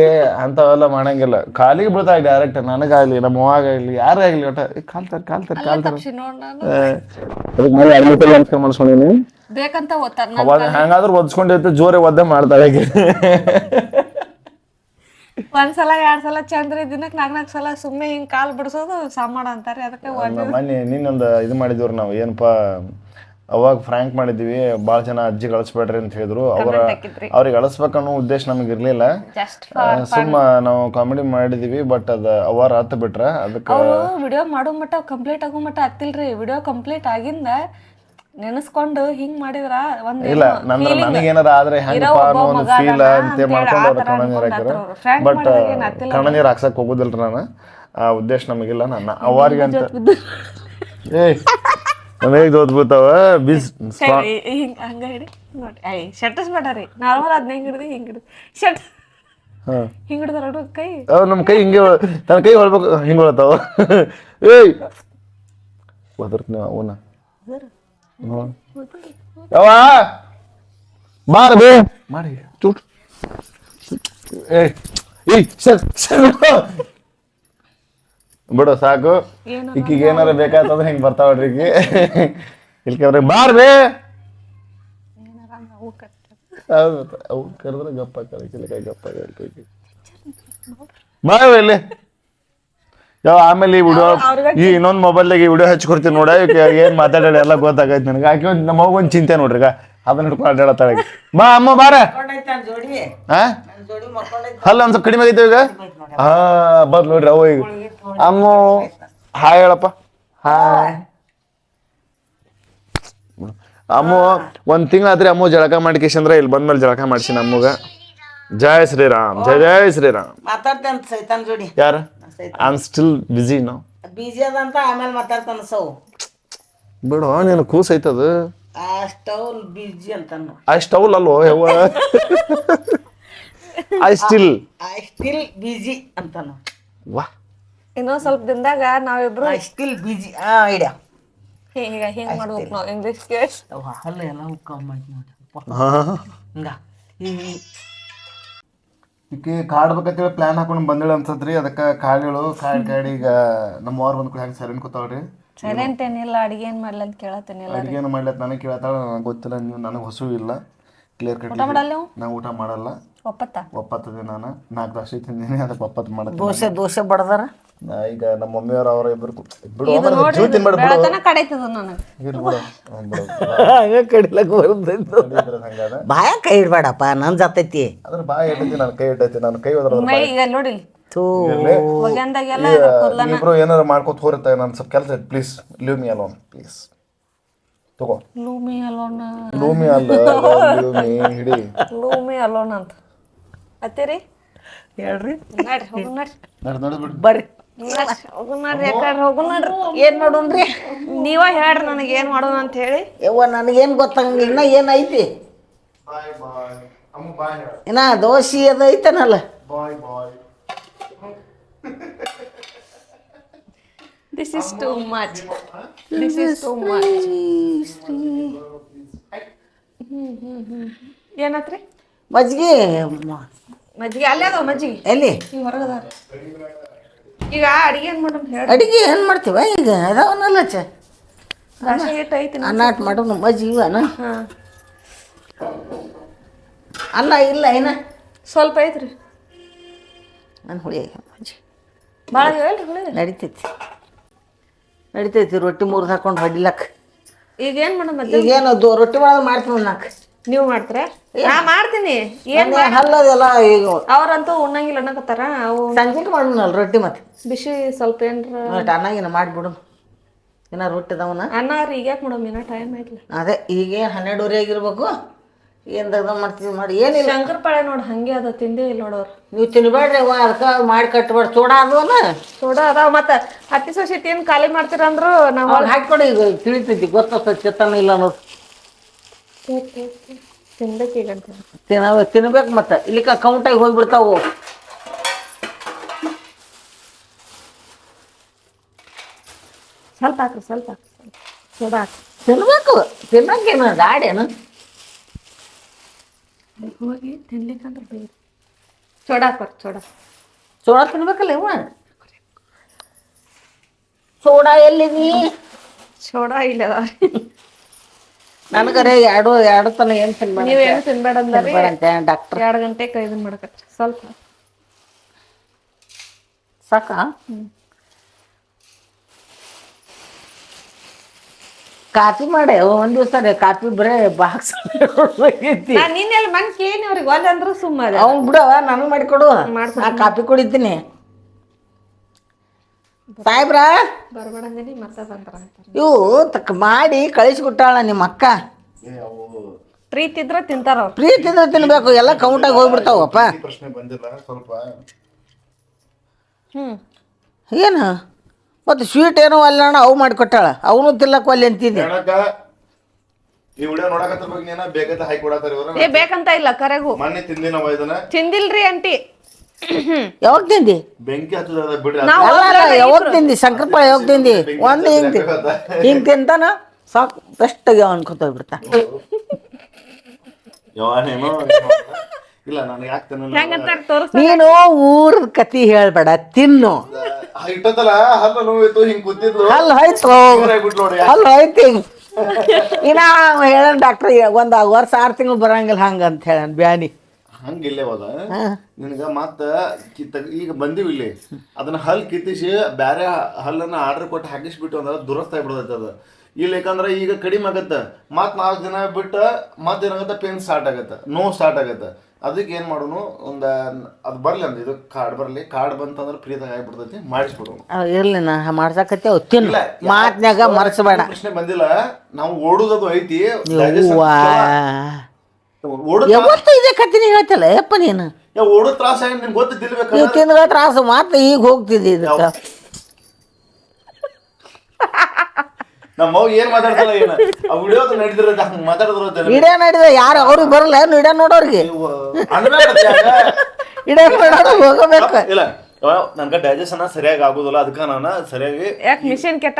ಏ ಅಂಥವೆಲ್ಲ ಮಾಡಂಗಿಲ್ಲ. ಕಾಲಿಗೆ ಬಿಡ್ತಾ ಡೈರೆಕ್ಟ್ ನನಗಾಗಲಿ ನಮ್ಮ ಅವ್ವಾಗಲಿ ಯಾರೇ ಆಗಲಿ ಒಟ್ಟ ಕಾಲ್ ಅದಕ್ಕೆ ಅನ್ಸ್ಕೊಂಡ್ ಮನ್ಸ್ಕೊಂಡಿನಿ ಬೇಕಂತ ಓದ್ತಾರ ಅವಾಗ ಹೆಂಗಾದ್ರೂ ಒದ್ಸ್ಕೊಂಡಿರ್ತ ಜೋರೇ ಒದ್ದೆ ಮಾಡ್ತಾಳೆ ಒಂದ್ಸಲ ಎರಡ್ ಸಲ ಚಂದ್ರ ದಿನಕ್ಕೆ ನಾಲ್ಕು ನಾಲ್ಕು ಸಲ ಸುಮ್ಮನೆ ಹಿಂಗ್ ಕಾಲ್ ಬಿಡಿಸೋದು ಸಾಮಾನ ಅಂತಾರೆ. ಅದಕ್ಕೆ ಮೊನ್ನೆ ನಿನ್ನೊಂದು ಇದು ಮಾಡಿದ್ರು ನಾವು. ಏನಪ್ಪ ಅವಾಗ ಫ್ರ್ಯಾಂಕ್ ಮಾಡಿದ್ವಿ ಭಾಳ ಜನ ಅಜ್ಜಿ ಕಳಿಸ್ಬೇಡ್ರಿ ಅಂತ ಹೇಳಿದ್ರು. ಅವರ ಹಾಕಿದ್ರಿ. ಅವ್ರಿಗೆ ಅಳಿಸ್ಬೇಕನ್ನೋ ಉದ್ದೇಶ ನಮಗೆ ಇರಲಿಲ್ಲ. ಜಸ್ಟ್ ಸುಮ್ಮ ನಾವು ಕಾಮಿಡಿ ಮಾಡಿದ್ವಿ ಬಟ್ ಅದ ಅವರ್ ಹತ್ತು ಬಿಟ್ರ ಅದಕ್ಕೆ ಅವರು ವಿಡಿಯೋ ಮಾಡೋ ಮಟ್ಟ ಕಂಪ್ಲೀಟ್ ಆಗೋ ಮಟ್ಟ ಹತ್ತಿಲ್ರಿ. ವಿಡಿಯೋ ಕಂಪ್ಲೀಟ್ ಆಗಿಂದ ನೆನೆಸ್ಕೊಂಡು ಹಿಂಗ್ ಮಾಡಿದ್ರ ಒಂದ್ ಇಲ್ಲ ನಂದ್ರ ನನಗೇನಾರ ಆದ್ರೆ ಹೆಂಗಪ್ಪ ಅನ್ನೋ ಒಂದು ಫೀಲ್ ಅಂತ ಮಾಡ್ಕೊಂಡು ಅವ್ರು ಕಣ್ಣ ನೀರು ಬಟ್ ಕಣ್ಣ ನೀರು ಹಾಕ್ಸಕ್ ಹೋಗುದಿಲ್ರಿ ನಾನು. ಆ ಉದ್ದೇಶ ನಮಗಿಲ್ಲ ನನ್ನ. ಅವಾರಿಗೆ ಅಂತ. ಏಯ್ ನನಗೆ ದೋದ್ಬಿಡ್ತಾವ ಬಿಸ್ ಹಿಂಗ್ ಹಂಗ ಹಿಡಿ. ನೋಡಿ ಐ ಶೆಟ್ಟಿಸ್ಬೇಡ್ರಿ ನಾರ್ಮಲ್ ಅದ್ನ ಹಿಂಗ್ ಹಿಡ್ದು ಹಿಂಗ್ ಹಿಡಿದು. ಶಟ್ ಹಾಂ. ಹಿಂಗ್ ಹಿಡ್ದಾರ ಕೈ. ನಮ್ಮ ಕೈ ಹಿಂಗೆ ತನ್ನ ಕೈ ಹೊಳ್ಬೇಕು ಹಿಂಗೆ ಹೊಳ್ತಾವ ಏಯ್ ಒದರ್ತೀನಿ ಅವನ. ಯಾವ ಬಾರ ಬೇ ಮಾಡಿ ಚೂಟ್ ಏಯ್ ಏಯ್ ಸರ್ ಸರ್ ಬಿಡು ಸಾಕು. ಏನು ಈಕಿಗೆ ಏನಾರ ಬೇಕಾತಂದ್ರೆ ಹಿಂಗೆ ಬರ್ತಾವಡ್ರಿ ಈಕಿ. ಇಲ್ಕಂದ್ರೆ ಬಾರ್ ಬೇ ಏನಾರ ನಾವು ಕಟ್ಟ ಹೌದು ಮತ್ತೆ. ಅವು ಕರೆದ್ರೆ ಗಪ್ಪ ಕರಿಕಿಲ್ಲ ಗಪ್ಪ ಕರಿಕಿ ಬಾಯ್ ಇಲ್ಲಿ ಯಾವ ಆಮೇಲೆ ಈ ವಿಡಿಯೋ ಈ ಇನ್ನೊಂದು ಮೊಬೈಲ್ದಾಗ ಈ ವಿಡಿಯೋ ಹಚ್ಕೊಡ್ತೀನಿ ನೋಡ ಏನು ಮಾತಾಡೋಣ ಎಲ್ಲ ಗೊತ್ತಾಗೈತೆ ನನಗೆ. ಆಕೆ ಒಂದು ನಮ್ಮ ಒಂದು ಚಿಂತೆ ನೋಡ್ರಿ ಈಗ ಅದನ್ನ ಹಿಡ್ಕೊಂಡು ಅಡ್ಡಾಡತ್ತಾಳೆ ಬಾ ಅಮ್ಮ ಬಾರ. ಅಲ್ಲ ಒಂದು ಕಡಿಮೆ ಆಗೈತೆ ಈಗ? ಹಾ ಬದ್ ನೋಡ್ರಿ ಅವ ಈಗ. ಅಮ್ಮ ಹಾ ಹೇಳಪ್ಪ. ಹಾಯ್. ಅಮ್ಮ ಒಂದ್ ತಿಂಗಳಾದ್ರೆ ಅಮ್ಮ ಜಳಕ ಮಾಡಿಕೇಶಂದ್ರ ಇಲ್ಲಿ ಬಂದ್ಮೇಲೆ ಜಳಕ ಮಾಡ್ಸಿ ನಮ್ಮಗ. ಜಯ ಶ್ರೀರಾಮ್ ಜಯ ಜಯ ಶ್ರೀರಾಮ್. ಮಾತಾಡ್ತೇನೆ ಸೈತಾನ್ ಜೋಡಿ. ಯಾರ? ಐ ಆಮ್ ಸ್ಟಿಲ್ ಬಿಸಿ ನಾವು ಬಿಜಿ ಅದಂತ ಆಮೇಲೆ ಮಾತಾಡ್ತಾನ ಸೌ. ಬಿಡು ನೀನು ಕೂಸ್ ಐತದ. ಆ ಸ್ಟವ್ ಬಿಜಿ ಅಂತಾನು ಐ ಸ್ಟೌಲ್ ಅಲ್ವೋ ಯವ್ವ. I still I still busy ಅಂತಾನು ವಾ. ಇನ್ನೊಂದ್ ಸ್ವಲ್ಪ ದಿನದಾಗ ನಾವಿಬ್ರು ಐ ಸ್ಟಿಲ್ ಬಿಜಿ ಆ ಐಡಿಯಾ ಹಿಂಗ ಹಿಂಗ್ ಮಾಡ್ಬೇಕು ನಾವು ಇಂಗ್ಲಿಷ್ ಕೇಳಿ ಹಲ್ಲ ಎಲ್ಲ ಕಮ್ಮಿ ಮಾಡಿ ನೋಡಿ. ಹಿಂಗ್. ಈಕೆ ಕಾಡ್ಬೇಕಂತೇಳಿ ಪ್ಲಾನ್ ಹಾಕೊಂಡು ಬಂದಿಳ ಅನ್ಸತ್ರಿ. ಅದಕ್ಕೆ ಕಾಡಿಗಳು ಕಾಡ್ ಕಾಡಿ ಈಗ ನಮ್ಮ ಅವ್ರು ಬಂದ್ ಕೂಡ ಹೆಂಗೆ ಸರಿನ್ ಕೂತಾವ್ರಿ? ಸೈಲೆಂಟ್ ಏನಿಲ್ಲ ಅಡಿಗೆ ಏನ್ ಮಾಡ್ಲಿ ಅಂತ ಕೇಳತ್ತೇನಿಲ್ಲ ಅಡಿಗೆ ಏನು ಮಾಡ್ಲತ್ತ ನನಗೆ ಕೇಳತ್ತಾಳ ನನಗೆ ಗೊತ್ತಿಲ್ಲ ನೀವು ನನಗೆ ಹೊಸು ಇಲ್ಲ. ಕ್ಲಿಯರ್ ಕಟ್ ಊಟ ಮಾಡಲ್ಲ ನೀವು? ನಾ ಊಟ ಮಾಡಲ್ಲ. ಒಪ್ಪತ್ತ? ಒಪ್ಪತ್ತದೆ ನಾನು. ನಾಲ್ಕು ದೋಸೆ ತಿಂದೀನಿ ಅದಕ್ಕೆ ಒಪ್ಪತ್ತು ಮಾಡತ್ತೀನಿ. ದೋಸೆ ದೋಸೆ ಬಡದಾರ? ನಾ ಈಗ ನಮ್ಮ ಮಮ್ಮಿಯವ್ರು ಅವ್ರ ಇಬ್ಬರು ಬಿಡು ಇದು ನೋಡ್ರಿ ಜೀವ ತಿನ್ಬೇಡ ಬಿಡು ಬೆಳತನ ಕಡೈತದ ನನಗೆ. ಇರ್ಲಿ ಬಿಡು ಹ್ಮ್, ಬಿಡು. ಹಂಗ ಕಡಿಲಕ್ ಬರ್ತೈತು. ಇದ್ರದ್ದು ಹಂಗಾದ ಬಾಯ ಕೈ ಇಡ್ಬೇಡಪ್ಪ ನನ್ ಜತೈತಿ. ಅದ್ರ ಬಾಯಿ ಇಟ್ಟೈತಿ ನಾನು ಕೈ ಇಟ್ಟೈತಿ ನಾನು ಕೈ ಹೋದ್ರ ಮೈ ಈಗ ನೋಡಿ. ಥೂ. ಇಬ್ರು ಏನಾರ ಮಾಡ್ಕೊತ ಹೋರತ್ತ ನನ್ ಸ್ವಲ್ಪ ಕೆಲಸ ಐತೆ please leave me alone please ತಗೋ. ಲೂಮಿ ಅಲೋನ್ ಲೂಮಿ ಅಲ್ಲ ಲೂಮಿ ಹಿಡಿ. ಲೂಮಿ ಅಲೋನ್ ಅಂತ. ರೀ ಹೇಳ್ರಿ. ನಡ್ರಿ ಹೋಗುನ್ ನಡ್ರಿ. ನಡ್ದು ನಡ್ಬಿಡು ಬರ್ರಿ. ನಡ್ರಿ, ಹೋಗುನ್ ನಡ್ರಿ ಯಾಕಂದ್ರೆ ಹೋಗುನ್ ನಡ್ರಿ. ಏನ್ ನೋಡೋಣ್ರಿ ನೀವ ಹೇಳ್ರಿ ನನಗೆ ಏನ್ ಮಾಡೋಣ ಅಂತ ಹೇಳಿ. ಯವ್ವ ನನಗೇನ್ ಗೊತ್ತಂಗಿಲ್ಲ. ಇನ್ನ ಏನೈತಿ ಬಾಯ್ ಬಾಯ್. ಅಮ್ಮ ಬಾಯ್ ಹೇಳ. ಇನ್ನ ದೋಸೆ ಅದು ಐತನಲ್ಲ? Bye bye. This is too much this is too much ಏನತ್ರಿ? ಮಜ್ಜಿಗೆ ಮಜ್ಜಿಗೆ ಅಲ್ಲೇ ಅದಾವ ಮಜ್ಜಿಗೆ. ಎಲ್ಲಿ? ಹೊರಗದಾರ ಈಗ ಅಡಿಗೆ ಏನು ಮಾಡೋಣ ಹೇಳಿ ಅಡಿಗೆ ಏನು ಮಾಡ್ತೀವ ಈಗ? ಅದಾವನಲ್ಲ ಚ. ಹಿಟ್ಟು ಐತಿ ಅನ್ನಾಟ್ ಮಾಡೋಣ ನಮ್ಮ ಜೀವನ. ಅಲ್ಲ ಇಲ್ಲ ಏನ? ಸ್ವಲ್ಪ ಐತ್ರಿ. ನಾನು ಹುಳಿ ಮಜ್ಜಿ ಭಾಳ ಹೇಳಿ ಹುಳಿ. ನಡಿತೈತಿ. ನಡಿತೈತಿ ರೊಟ್ಟಿ ಮುರಿದು ಹಾಕೊಂಡು ಹೊಡಿಲಕ್ ಈಗ ಏನ್ ಮಾಡೋಣ ಮತ್ತೆ ಈಗೇನು ರೊಟ್ಟಿ ಒಳಗೆ ಮಾಡ್ತೀವಿ ನಾಲ್ಕು ನೀವು ಮಾಡ್ತೀರಾ? ನಾ ಮಾಡ್ತೀನಿ. ಏನ್ ಹಲ್ಲದೆಲ್ಲ ಈಗ ಅವ್ರಂತೂ ಉಣ್ಣಂಗಿಲ್ಲ ಅನ್ನಕತ್ತಾರ? ಅವು ಸಂಜೆಗೆ ಮಾಡೋಣಲ್ಲ ರೊಟ್ಟಿ ಮತ್ತೆ? ಬಿಸಿ ಸ್ವಲ್ಪ ಏನ್ರ ಅನ್ನಾಗಿನ ಮಾಡಿಬಿಡು. ಏನ ರೊಟ್ಟಿ ಅದಾವನ ಅನ್ನ? ರೀ ಈಗ ಯಾಕೆ ಮಾಡೋಮ್ ಏನೋ ಟೈಮ್ ಆಯ್ತಿಲ್ಲ ಅದೇ ಈಗ ಹನ್ನೆರಡುವರೆ ಆಗಿರ್ಬೇಕು. ಏನು ಮಾಡ್ತೀವಿ ಮಾಡಿ. ಏನಿಲ್ಲ. ಶಂಕರ್ ಪಾಳೆ ನೋಡಿ ಹಂಗೆ ಅದ ತಿಂದೇ ಇಲ್ಲ ನೋಡೋರು ನೀವು ತಿನ್ಬೇಡ್ರಿ ಅವ್ವ ಅದಕ್ಕೆ ಮಾಡಿ ಕಟ್ಬೇಡಿ. ಚೂಡ ಅದವಲ್ಲ ಸೋಡಾ ಅದಾವ ಮತ್ತ ಹತ್ತಿ ಸಸಿ ತಿನ್ ಖಾಲಿ ಮಾಡ್ತೀರ ಅಂದ್ರು ನಾವ್ ಹಾಕ್ಕೊಡಿ ಈಗ ತಿಳಿತೈತಿ ಗೊತ್ತಾಗ್ತದೆ ಚೆತ್ತನ ಇಲ್ಲ ಅನ್ನೋದು. ಅಂತ ತಿನ್ನ ತಿನ್ಬೇಕು ಮತ್ತೆ. ಇಲ್ಲಿಕ ಕೌಂಟಾಗಿ ಹೋಗ್ಬಿಡ್ತಾವು. ಸ್ವಲ್ಪ ಹಾಕ್ರಿ ಸ್ವಲ್ಪ ಹಾಕ್ರಿ. ಸೋಡಾ ಹಾಕ್ರಿ. ತಿನ್ಬೇಕು ತಿನ್ನಕ್ಕೇನು ಗಾಡೇನು ಹೋಗಿ ತಿನ್ಲಿಕ್ಕಂದ್ರೆ ಬೇರೆ ಸೋಡಾ ಹಾಕ್ಬಾರ್ದು ಸೋಡಾ. ಸೋಡಾ ತಿನ್ಬೇಕಲ್ಲ ಇವ ಸೋಡಾ ಎಲ್ಲಿದೀ? ಸೋಡಾ ಇಲ್ಲ. ನನಗರೆ ಎರಡು ಎರಡು ತನ ಏನ್ ತಿನ್ಬೇಡ ನೀವು ತಿನ್ಬೇಡ ಅಂದಾರಿ ತಿನ್ಬೇಡ ಅಂತ ಡಾಕ್ಟರ್ ಎರಡು ಗಂಟೆ ಇದನ್ನ ಮಾಡಕ ಸ್ವಲ್ಪ. ಸಾಕ? ಕಾಫಿ ಮಾಡಿ ಒಂದ್ ದಿವಸ ಕಾಫಿ ಬರೇ ಬಾಕ್ಸ್ ಹೋಗೈತಿ ನಿನ್ನೆಲ್ಲ ಮನ್ ಕೇಳಿ ಅವ್ರಿಗೆ ಒಂದಂದ್ರು ಸುಮ್ಮನೆ ಅವ್ನು ಬಿಡವ ನಾನು ಮಾಡಿಕೊಡು. ಆ ಕಾಫಿ ಕುಡಿತೀನಿ. ಸಾಹೇಬ್ರ? ಮತ್ತೆ ಬಂದ್ರ ಇವು ತಕ್ಕ ಮಾಡಿ ಕಳಿಸ್ಬಿಟ್ಟಾಳ ನಿಮ್ಮ ಅಕ್ಕ. ಏ ಅವು ಪ್ರೀತಿ ಇದ್ರ ತಿಂತಾರ ಅವ್ರು. ಪ್ರೀತಿದ್ರೆ ತಿನ್ಬೇಕು ಎಲ್ಲ ಕೌಂಟಾಗಿ ಹೋಗ್ಬಿಡ್ತಾವಪ್ಪ. ಪ್ರಶ್ನೆ ಬಂದಿಲ್ಲ ಸ್ವಲ್ಪ. ಹ್ಮ್. ಏನು? ಮತ್ತು ಸ್ವೀಟ್ ಏನೋ ಅಲ್ಲ ಅಣ್ಣ ಅವು ಮಾಡಿಕೊಟ್ಟಾಳ. ಅವನು ತಿಲ್ಲಕ್ ಒಲ್ಲೆ ಅಂತಿದ್ದೆ. ಹೇಳಕ್ಕ ಈ ವಿಡಿಯೋ ನೋಡಕತ್ತಿರ್ಬೇಕು ನೀನ ಬೇಕಾದ ಹಾಕಿ ಕೊಡತ್ತಾರ ಇವ್ರ ಏ ಬೇಕಂತ ಇಲ್ಲ ಕರೆಗೂ. ಮೊನ್ನೆ ತಿಂದಿನವ ಇದನ್ನ? ತಿಂದಿಲ್ರಿ ಅಂಟಿ ಯಾವಾಗ ತಿಂದಿ? ಬೆಂಕಿ ಬಿಡ್ರಿ. ನಾವು ಯಾವಾಗ ತಿಂದಿ? ಶಂಕರಪಾಳೆ ಯಾವಾಗ ತಿಂದಿ? ಒಂದು ಹಿಂಗ್ ಹಿಂಗ್ ತಿಂತಾನ? ಸಾಕು. ಬೆಸ್ಟ್ ಅನ್ಕೋತ ಅನ್ಕೊತ ನೀನು? ಇಲ್ಲ ನನಗೆ ಯಾಕೆ ತಿನ್ನ? ಹೆಂಗಂತಾರ ತೋರಿಸ್ ನೀನು ಊರದ ಕತಿ ಹೇಳ್ಬೇಡ ತಿನ್ನು. ಇಟ್ಟತ್ತಲ್ಲ ಹಲ್ಲ ನೋವಿತ್ತು ಹಿಂಗ್ ಕೂತಿದ್ಲು. ಅಲ್ಲಿ ಹೋಯ್ತು. ಹಿಂಗ್. ಇನ್ನ ಹೇಳ ಡಾಕ್ಟ್ರ್ ಒಂದು ವರ್ಷ ಆರು ತಿಂಗಳು ಬರಂಗಿಲ್ಲ ಹಂಗಂತ ಅಂತ ಹೇಳ ಬ್ಯಾನಿ ಹಂಗಿಲ್ಲೇ ಹೋದ. ನಿನಗ ಮತ್ತ ಕಿತ್ತ ಈಗ ಬಂದಿವಿ ಇಲ್ಲಿ. ಅದನ್ನ ಹಲ್ ಕಿತ್ತಿಸಿ ಬ್ಯಾರೆ ಹಲ್ಲನ್ನ ಆರ್ಡರ್ ಕೊಟ್ಟು ಹಾಕಿಸ್ಬಿಟ್ಟು ಅಂದ್ರೆ ದುರಸ್ತ ಆಗ್ಬಿಡ್ತೈತೆ ಅದು. ಇಲ್ಲಿ ಯಾಕಂದ್ರೆ ಈಗ ಕಡಿಮೆ ಆಗತ್ತ. ಮತ್ ನಾಲ್ಕು ದಿನ ಬಿಟ್ಟು ಮತ್ತೆ ಏನಾಗತ್ತ ಪೇನ್ ಸ್ಟಾರ್ಟ್ ಆಗತ್ತ. ನೋವು ಸ್ಟಾರ್ಟ್ ಆಗತ್ತ. ಅದಕ್ಕೆ ಏನ್ ಮಾಡೋನು? ಒಂದ ಅದು ಬರ್ಲಿ ಅಂದ್ರೆ ಇದು ಕಾರ್ಡ್ ಬರ್ಲಿ. ಕಾರ್ಡ್ ಬಂತಂದ್ರ ಪ್ರೀತಾಗ ಆಗ್ಬಿಡ್ತೈತಿ. ಮಾಡಿಸ್ಬಿಡೋನು. ಇರ್ಲಿ ನಾ ಮಾಡ್ಸಕತ್ತೆ ಇಲ್ಲ, ಮಾತ್ನ್ಯಾಗ ಮರ್ಸಬೇಡ. ಪ್ರಶ್ನೆ ಬಂದಿಲ್ಲ. ನಾವು ಓಡುದದು ಐತಿ. ಓಡೋ ಯಾವತ್ತು ಇದೇ ಕತ್ತಿನ ಹೇಳ್ತಲ್ಲ ಯಪ್ಪ ನೀನು. ಓಡೋ ತ್ರಾಸ ಮಾತ್ರ ನಿಮ್ಗೆ ನೀವು ತ್ರಾಸು ಈಗ ಹೋಗ್ತಿದ್ದಿ ಇದಕ್ಕೆ. ನಮ್ಮ ಅವ್ವ ಏನ್ ಮಾತಾಡ್ತಾಳ ಏನ ಆ ವಿಡಿಯೋದ ನಡೀತಿರ ಹಂಗ ಮಾತಾಡಿದ್ರ ಇಡೇ ನಡೆದ ಯಾರು ಅವ್ರಿಗೆ ಬರಲ್ಲ ಏನು ಇಡೇ ನೋಡೋರಿಗೆ? ಇಡೇ ನೋಡೋರು ಹೋಗಬೇಕು. ಇಲ್ಲ. ನನ್ಗ ಡೈಜೆಷನ್ ಸರಿಯಾಗಿ ಆಗುದಿಲ್ಲ ಅದಕ್ಕ ನಾನು ಸರಿಯಾಗಿ ಯಾಕೆ ಮಿಷಿನ್ ಕೆಟ್ಟ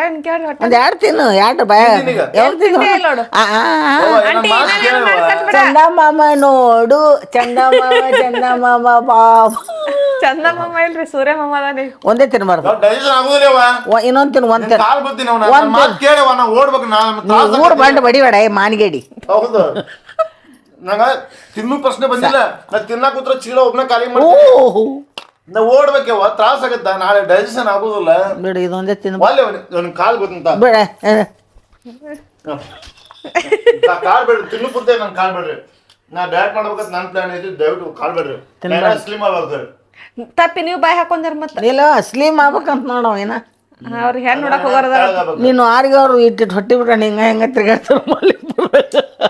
ಒಂದ್ ಎರಡು ತಿನ್ನು ಎರಡು ಭಯ ತಿನ್ನು. ನೋಡು. ಆ, ಆ, ಆ. ಮಾಮ ಬಾ ಆಂಟಿ, ಮಾತ್ ನಾನೇನೋ ಕೇಳವ್ವ. ಮಾಡ್ಕೊಟ್ಬಿಡ. ನೋಡು ಚಂದಮಾಮ ಚಂದಮಾಮ ಬಾಬ್ ಚಂದ ಮಾಮ ಇಲ್ರಿ ಸೂರ್ಯ ಮಾಮ ಅದಾನೆ ಒಂದೇ ತಿನ್ಬಾರ್ದು. ಡೈಜೆಷನ್ ಆಗುದಿಲ್ಲವ ಒ- ಇನ್ನೊಂದ್ ತಿನ್ನು ಒಂದ್ ತಿನ್ನು. ಕಾಲ್ ಬತ್ತೀನಿ ಅವ್ನ ಮಾತ್ ಕೇಳವ ನಾ ಓಡ್ಬೇಕು ನಾ ತ್ರಾಸ ಊರ್ ಬಂಡ್ ಬಡಿಬೇಡ ಏ ಮಾನ್ಗೇಡಿ. ಹೌದು. ನಂಗ ತಿನ್ನು ಪ್ರಶ್ನೆ ಬಂದಿಲ್ಲ. ನಾ ತಿನ್ನಕ್ ಕೂತ್ರ ಚೀಲ ಒಬ್ನ ಖಾಲಿ ಮಾಡ್ತೀನಿ. ಓಹೋ. ನಾ ಓಡ್ಬೇಕವ ತ್ರಾಸ ಆಗತ್ತ ನಾಳೆ ಡೈಜೆಷನ್ ಆಗುದಿಲ್ಲ. ಬಿಡು ಇದೊಂದೇ ತಿನ್ನು. ಒಲ್ಲೆ ಅವ್ನ ಕಾಲ್ ಗೊತ್ತಂತ ಬೇಡ ಕಾಲ್ ಬೇಡ್ರಿ ತಿನ್ನು ಕುಂತೆ ನನ್ ಕಾಲ್ ಬೇಡ್ರಿ. ನಾ ಡಯಟ್ ಮಾಡ್ಬೇಕಂತ ನನ್ ಪ್ಲಾನ್ ಐತಿ ದಯವಿಟ್ಟು ಕಾಲ್ ಬೇಡ್ರಿ. ಸ್ಲಿಮ್ ಆಗ್ಬೇಕು ತಪ್ಪಿ ನೀವು ಬಾಯ್ ಹಾಕೊಂಡ್ರ ಮತ್ತ. ಇಲ್ಲ ಸ್ಲೀಮ್ ಆಗ್ಬೇಕಂತ ನೋಡವ ಏನ. ಅವ್ರಿಗೆ ಹೆಣ್ಣು ನೋಡಕ್ ಹೋಗೋರದ ನೀನು ಆರಿಗೆ ಅವ್ರು ಇಟ್ಟಿಟ್ಟು ಹೊಟ್ಟಿ ಬಿಟ್ಟ ಹಿಂಗ ಹೆಂಗ ತಿರ್ಗಾಡ್ತಾರ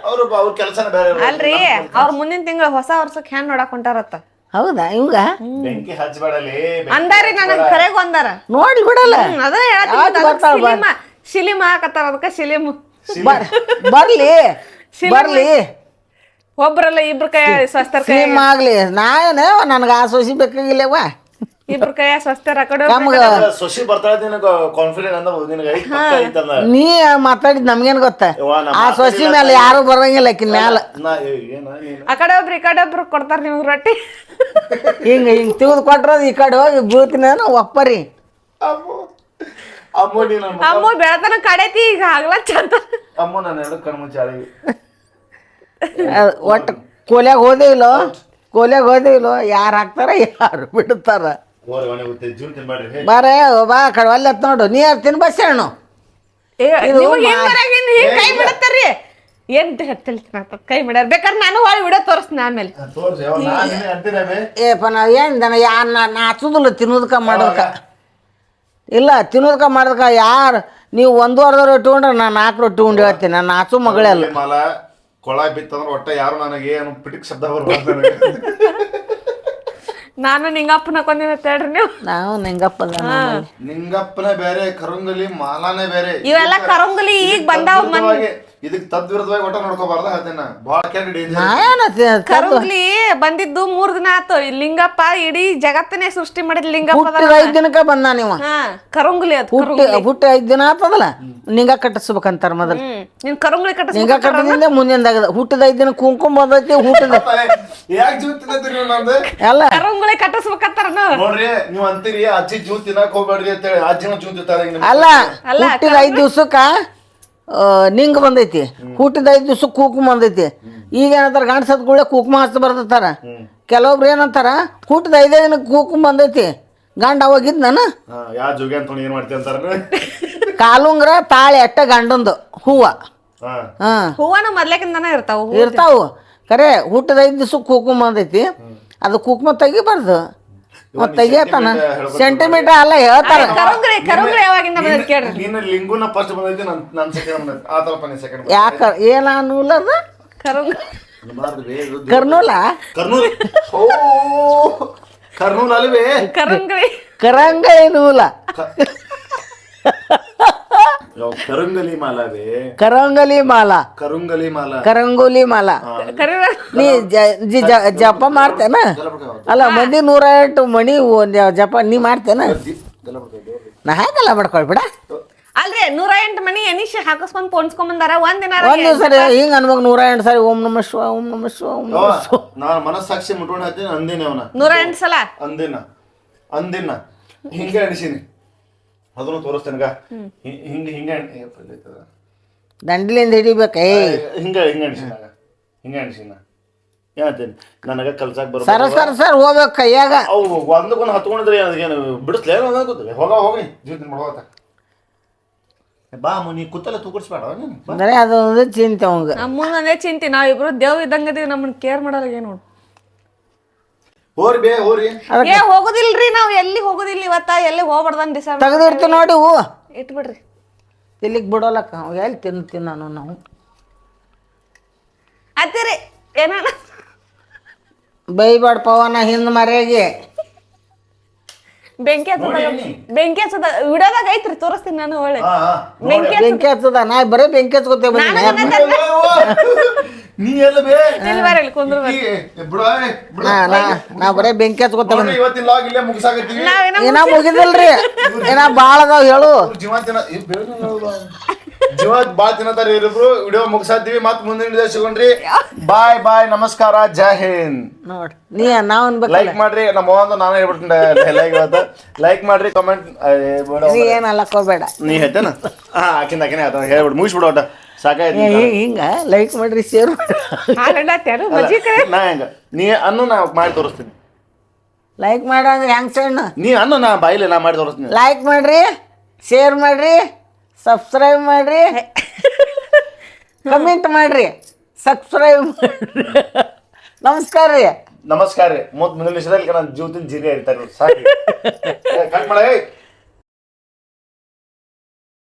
ಅವರು ಅವ್ರ ಕೆಲಸನ ಬೇರೆ ಅಲ್ರಿ ಅವ್ರ ಮುಂದಿನ ತಿಂಗಳ ಹೊಸ ವರ್ಷಕ್ಕೆ ಹೆಣ್ಣು ನೋಡಕ್ ಹೊಂಟಾರತ್ತ. ಹೌದಾ? ಇವಾಗ? ಬೆಂಕಿ ಹಚ್ಚಬೇಡಲಿ ಅಂದಾರಿ ನನಗೆ ಕರೆಗೆ ಒಂದಾರ ನೋಡಿ ಬಿಡಲ್ಲ. ಅದೇ. ಶಿಲಿಮ ಶಿಲಿಮ ಹಾಕತ್ತಾರ ಅದಕ್ಕೆ ಶಿಲಿಮ್. ಬರ್- ಬರ್ಲಿ ಬರ್ಲಿ. ಒಬ್ರಲ್ಲ ಇಬ್ರ ಕೈ ಸ್ವಸ್ಥರ ಕೈ ಆಗಲಿ ಆಗ್ಲಿ. ನಾನೇ ನನಗೆ ಆ ಸೊಸಿ ಬೇಕಾಗಿಲ್ಲವ ಇಬ್ರ ಕೈಯ ಸ್ವಸ್ಥರ ಆ ಕಡೆ ನಮ್ಗ ಸೊಸಿ ಬರ್ತಾಳೆ ನಿನಗ ಕಾನ್ಫಿಡೆಂಟ್ ಅಂದ ನಿನಗೆ. ಐತ್ ಪಕ್ಕ ಐತಲ್ಲ ನೀ ಮಾತಾಡಿದ್ ನಮ್ಗೇನ್ ಗೊತ್ತ? ಆ ಸೊಸಿ ಮೇಲೆ ಯಾರು ಬರಂಗಿಲ್ಲ ಕಿನ್ ಮ್ಯಾಲ. ಆ ಕಡೆ ಒಬ್ರು ಈ ಕಡೆ ಒಬ್ರು ಕೊಡ್ತಾರ ನಿಮ್ಗೆ ರೊಟ್ಟಿ. ಹಿಂಗ ಹಿಂಗ್ ತೆಗೆದು ಕೊಟ್ರದ ಈ ಕಡೆ ಹೋಗಿ ಬೀಳ್ತೀನಿ ಒಪ್ಪರಿ. ಅಮ್ಮು ಅಮ್ಮು ನೀನು ನಮ್ಮ ಅಮ್ಮ ಬೆಳತನ ಕಡೆತಿ ಈಗ ಆಗ್ಲ ಚಂದ. ಅಮ್ಮ ನನ್ನ ಎರಡು ಕಣ್ಮುಚ್ಚಾಳಿ ಅದ್ ಒಟ್ಟು ಕೋಲ್ಯಾಗ ಹೋದೇ ಇಲ್ಲೋ? ಕೋಲ್ಯಾಗ ಹೋದೇ ಇಲ್ಲೋ? ಯಾರು ಹಾಕ್ತಾರ ಯಾರು ಬಿಡ್ತಾರ? ಬಾರೇ ಬಾ ಕಡೆ ಒಲ್ಲೆ ನೋಡು. ನೀ ಯಾರು ತಿನ್ ಬಸ್ಸಣ್ಣು ಏ ನಿಮ್ಗೆ ಹಿಂಗ್ ಬರಾಗಿಂದ ಹಿಂಗ್ ಕೈ ಬಿಡತ್ತಾರ್ರಿ ಏನ್ ಕೈ ಮಾಡ್ಯಾರ ಬೇಕಾದ್ರೆ ನಾನು ಹೊಳಿ ವಿಡಿಯೋ ತೋರಿಸ್ತೀನಿ ಆಮೇಲೆ. ಏಪ ನಾ ಏನು ಯಾರು ನಾ ನಾಚುದಿಲ್ಲ ತಿನ್ನೋದಕ್ಕ ಮಾಡೋದಕ್ಕ. ಇಲ್ಲ ತಿನ್ನೋದಕ್ಕ ಮಾಡೋದಕ್ಕ ಯಾರು? ನೀವು ಒಂದು ವಾರದ ರೊಟ್ಟಿ ಉಂಡ್ರೆ ನಾನು ನಾಲ್ಕು ರೊಟ್ಟಿ ಉಂಡು ಹೇಳ್ತೀನಿ. ನಾನು ನಾಚು ಮಗಳೇ ಅಲ್ಲ. ಮಾಲ ಕೊಳ ಬಿತ್ತಂದ್ರೆ ಒಟ್ಟ ಯಾರು ನನಗೆ ಏನು ಪಿಟಿಕ್ ಶಬ್ದ ಬರ್ಬಾರ್ದು ನನಗೆ. ನಾನು ನಿಂಗಪ್ಪನ ಕೊಂದಿನ ತೇಳ್ರಿ ನೀವು. ನಾವು ನಿಂಗಪ್ಪದ ನಮ್ಮಲ್ಲಿ. ನಿಂಗಪ್ಪನೇ ಬೇರೆ ಕರುಂಗಲಿ ಮಾಲಾನೇ ಬೇರೆ. ಇವೆಲ್ಲ ಕರಂಗುಲಿ ಈಗ ಬಂದಾವ ಮನ್ ಇದಕ್ಕೆ ತದ್ವಿರುದ್ಧವಾಗಿ ಒಟ್ಟ ನೋಡ್ಕೋಬಾರ್ದ ಅದನ್ನ ಬಹಳ ಕೆಟ್ಟ ಡೇಂಜರ್ ಕರುಗ್ಲಿ ಬಂದಿದ್ದು ಮೂರ್ ದಿನ ಆತು. ಈ ಲಿಂಗಪ್ಪ ಇಡೀ ಜಗತ್ತನ್ನೇ ಸೃಷ್ಟಿ ಮಾಡಿದ ಲಿಂಗಪ್ಪ ಹುಟ್ಟಿದ ಐದ್ ದಿನಕ್ಕ ಬಂದ ನೀವು ಕರಂಗುಲಿ ಕರುಂಗ್ಲಿ ಅದು ಹುಟ್ಟಿ ಹುಟ್ಟಿ ಐದ್ ದಿನ ಆತದಲ್ಲ? ನಿಂಗ ಕಟ್ಟಿಸ್ಬೇಕಂತಾರ ಮೊದಲು. ನೀನ್ ಕರುಂಗ್ಲಿ ನಿಂಗ ಕಟ್ಟಿಸ್ಬೇಕ ಕಟ್ಟದಿಂದ ಮುಂದಿಂದಾಗದ. ಹುಟ್ಟಿದ ಐದ್ ದಿನ ಕುಂಕುಮ ಬಂದೈತಿ ಹುಟ್ಟಿದ ಯಾಕೆ ಜೀವ ತಿನ್ನತ್ತೀರಿ ನೀವು ನಂದು? ಎಲ್ಲ. ಕರುಂಗ್ಲಿ ಕಟ್ಟಿಸ್ಬೇಕಂತಾರ ನೋಡ್ರಿ ನೀವು ಅಂತೀರಿ ಅಜ್ಜಿ ಜೀವ ತಿನ್ನಕ್ ಹೋಗ್ಬೇಡ್ರಿ ಅಂತೇಳಿ ಅಜ್ಜಿನ ಜೀವ ತಿಂತಾರೆ ಅಲ್ಲ ಅಲ್ಲ, ಹುಟ್ಟಿದ ಐದ್ ದಿವ್ಸಕ್ಕ ನಿಂಗ ಬಂದೈತಿ. ಹುಟ್ಟಿದ ಐದು ದಿವ್ಸಕ್ಕೆ ಕುಂಕುಮ ಬಂದೈತಿ. ಈಗ ಏನಂತಾರ ಗಂಡಸದ ಕೂಡ ಕುಂಕುಮ ಹಚ್ಚ ಬರ್ತಾರ ಕೆಲವೊಬ್ರು ಏನಂತಾರ ಹುಟ್ಟಿದ ಐದೇ ದಿನಕ್ಕೆ ಕುಂಕುಮ ಬಂದೈತಿ. ಗಂಡ ಅವಾಗಿದ್ ನಾನು ಯಾ ಜೋಗಿ ಅಂತ ಏನ್ ಮಾಡ್ತಿ ಕಾಲುಂಗ್ರ ತಾಳೆ ಅಟ್ಟ ಗಂಡಂದು ಹೂವ. ಹಾ. ಹಾ. ಹೂವನ ಮೊದ್ಲೇಕಿಂದನ ಇರ್ತಾವ. ಇರ್ತಾವು. ಕರೆ ಹುಟ್ಟದ ಐದು ದಿವ್ಸಕ್ಕೆ ಕುಂಕುಮ ಬಂದೈತಿ. ಅದು ಕುಂಕುಮ ತೆಗಿಬಾರ್ದು. ಮತ್ತೆ ತೆಗಿಯತ್ತಾನ ಸೆಂಟಿಮೀಟರ್ ಅಲ್ಲ ಹೇಳ್ತಾರ. ಕರುಂಗ್ಲಿ ಕರುಂಗ್ಲಿ ಯಾವಾಗಿಂದ ಬಂದೈತಿ ಕೇಳ್ರಿ. ನಿನ್ನ ಲಿಂಗುನ ಫಸ್ಟ್ ಬಂದೈತಿ ನನ್ ನನ್ ಸೆಕೆಂಡ್ ಬಂದೈತಿ ಆ ತರ ನೀ ಸೆಕೆಂಡ್ ಯಾಕ ಏನ ಅನ್ನೂಲದ ಕರುಂಗ್ಲಿ ಕರ್ನೂಲ? ಕರ್ನೂಲ್. ಓ ಕರ್ನೂಲ್ ಅಲ್ವೇ ನೂಲ. ಕರಂಗಲಿ ಮಾಲಾ ಕರಂಗಲಿ ಮಾಲಾ ಕರುಂಗಲಿ ಮಾಲಾ ಕರಂಗುಲಿ ಮಾಲಾ ನೀ ಜಿ- ಜಪ ಮಾಡ್ತೇನ? ಅಲ್ಲ ಮಂದಿ ನೂರ ಎಂಟು ಮಣಿ ಜಪ ನೀ ಮಾಡ್ತೇನ? ನಾ ಹಾಕಲ್ಲ ಮಾಡ್ಕೊಳ್ಬಿಡ ಅಲ್ರಿ ನೂರ ಎಂಟು ಮನಿ ಎನಿಶ್ ಹಾಕಸ್ಕೊಂಡ್ ಪೋಣಿಸ್ಕೊಂಡ್ ಬಂದಾರ ಒಂದ್ ದಿನ ಒಂದ್ ದಿವ್ಸ ಹಿಂಗ ಅನ್ವಾಗ ನೂರ ಎಂಟು ಸಾರಿ ಓಂ ನಮ ಶಿವ ಓಂ ನಮ ಶಿವ ಓಂ ನಮ ಶಿವ. ನಾನು ಮನಸ್ಸಾಕ್ಷಿ ಮುಟ್ಕೊಂಡು ಹಾಕ್ತೀನಿ ಅಂದಿನಿ ಅವನ. ನೂರ ಎಂಟು ಸಲ? ಅಂದಿನ. ಅಂದಿನ. ಹಿಂಗೆ ಅಡಿಸೀನಿ ಅದನ್ನು ತೋರಿಸ್ತೇನೆ ಹಿಂಗ ಹಿಂಗ ದಂಡಲಿಂದ ಹಿಡಿಬೇಕ ಏ. ಹಿಂಗ ಹಿಂಗ ಅಡಿಸಿನ ಹಿಂಗ ಅಡಿಸಿನ ಹೇಳ್ತೇನೆ ನನಗ ಕಲ್ಸಕ್ ಬರೋ ಸರ ಸರ ಸರ್ ಹೋಗ್ಬೇಕು ಕೈಯಾಗ. ಅವು ಒಂದಕ್ಕೊಂದು ಹತ್ಕೊಂಡಿದ್ರೆ ಏನು ಬಿಡಿಸ್ಲೇ ಗೊತ್ತಿಲ್ಲ ಹೋಗ ಹೋಗಿ ಜೀವನ ಮಾಡೋತ ಬಾ ಮುನಿ ಕೂತಲ್ಲ ತೂಕಡಿಸ್ಬೇಡ ನೀನು ಬಾ. ಅಂದ್ರೆ ಅದೊಂದು ಚಿಂತೆ ಅವಂಗ. ನಮ್ಮನ್ನ ಅದೇ ಚಿಂತೆ ನಾವಿಬ್ರು ದೇವ್ ಇದ್ದಂಗ ಇದೀವಿ ನಮ್ಮನ್ನ ಕೇರ್ ಮಾಡಲ್ಲ ಏನು ನೋಡು ಹೋರಿ ಬೇ ಹೋರಿ. ಏ ಹೋಗುದಿಲ್ರಿ ನಾವ್ ಎಲ್ಲಿ ಹೋಗುದಿಲ್ಲ ಇವತ್ತ? ಎಲ್ಲಿ ಹೋಗ್ಬಾರ್ದಂತ ಡಿಸೈಡ್ ತೆಗೆದಿರ್ತೀವಿ ನೋಡಿ ಹೂ ಇಟ್ಬಿಡ್ರಿ. ಇಲ್ಲಿಗೆ ಬಿಡೋಲಕ್ಕ? ಅವ್ ಎಲ್ಲಿ ತಿನ್ ನಾನು ನಾವು? ಅತ್ತಿರಿ ಏನ ಬೈಬೇಡ ಪವನ ಹಿಂದ್ ಮರೆಗೆ ಬೆಂಕಿ ಹಚ್ಚದ ಬೆಂಕಿ ಹಚ್ಚದ. ವಿಡೋದಾಗ ಐತ್ರಿ ತೋರಿಸ್ತೀನಿ ನಾನು ಒಳ್ಳೆ. ಬೆಂಕಿ ಬೆಂಕಿ ಹಚ್ಚದ. ನಾ ಬರೀ ಬೆಂಕಿ ಹಚ್ಕೋತೇವೆ ನೀ ಎಲ್ಲ ಬೇ? ಇಲ್ಲಿ ಕುಂದ್ರು. ನಾ ಬರೀ ಬೆಂಕಿ ಇವತ್ತಿನ ಲಾಗ್ ಇಲ್ಲೇ ಮುಗಿಸಾಕತ್ತೀವಿ ಏನ ಮುಗಿದಿಲ್ರಿ? ಏನ ಭಾಳ ಅದಾವ ಹೇಳು. ಜೀವ ಬಾಳ್ ತಿನ್ನತಾರ ಇರಿಬ್ರು ವಿಡಿಯೋ ಮುಗಿಸಾತೀವಿ ಮತ್ ಮುಂದಿನ ವಿಡಿಯೋ ಸಿಗೋಣ್ರಿ. ಬಾಯ್ ಬಾಯ್ ನಮಸ್ಕಾರ ಜೈ ಹಿಂದ್. ನೋಡ್ ನೀ ನಾವ್ ಲೈಕ್ ಮಾಡ್ರಿ. ನಮ್ಮ ಒಂದು ನಾನು ಹೇಳ್ಬಿಟ್ಟು ಲೈಕ್ ಇವತ್ತು. ಲೈಕ್ ಮಾಡ್ರಿ ಕಮೆಂಟ್ ನೀ ಏನಲ್ಲ ಕೋಬೇಡ ನೀ ಹೇಳ್ತೇನ? ಹಾ ಆಕಿನ ಆಕಿನ ಹೇಳ್ಬಿಡು ಮುಗಿಸ್ಬಿಡು ಒಟ್ಟ. ಸಾಕಾಯ್ತು ಹಿಂಗ್- ಲೈಕ್ ಮಾಡ್ರಿ ಶೇರ್ ಮಾಡ್ರಿ. ನಾ ಹೆಂಗ? ನೀ ಅನ್ನು ನಾ ಮಾಡಿ ತೋರಿಸ್ತೀನಿ. ಲೈಕ್ ಮಾಡೋ ಅಂದ್ರೆ ಹೆಂಗ್ ಸಣ್ಣ? ನೀ ಅನ್ನು ನಾ ಬಾಯಿಲೆ ನಾ ಮಾಡಿ ತೋರಿಸ್ತೀನಿ. ಲೈಕ್ ಮಾಡ್ರಿ ಶೇರ್ ಮಾಡ್ರಿ ಸಬ್ಸ್ಕ್ರೈಬ್ ಮಾಡ್ರಿ ಕಮೆಂಟ್ ಮಾಡ್ರಿ ಸಬ್ಸ್ಕ್ರೈಬ್ ಮಾಡ್ರಿ. ನಮಸ್ಕಾರ ರೀ. ನಮಸ್ಕಾರ ರೀ. ಮೂವತ್ತು ಮುಂದಿನ ನಿಮಿಷದಲ್ಲಿ ನನ್ನ ಜೀವತಿನ ಜೀರಿಗೆ ಇರ್ತಾರೆ ಸಾಕು ಕಟ್ ಮಾಡ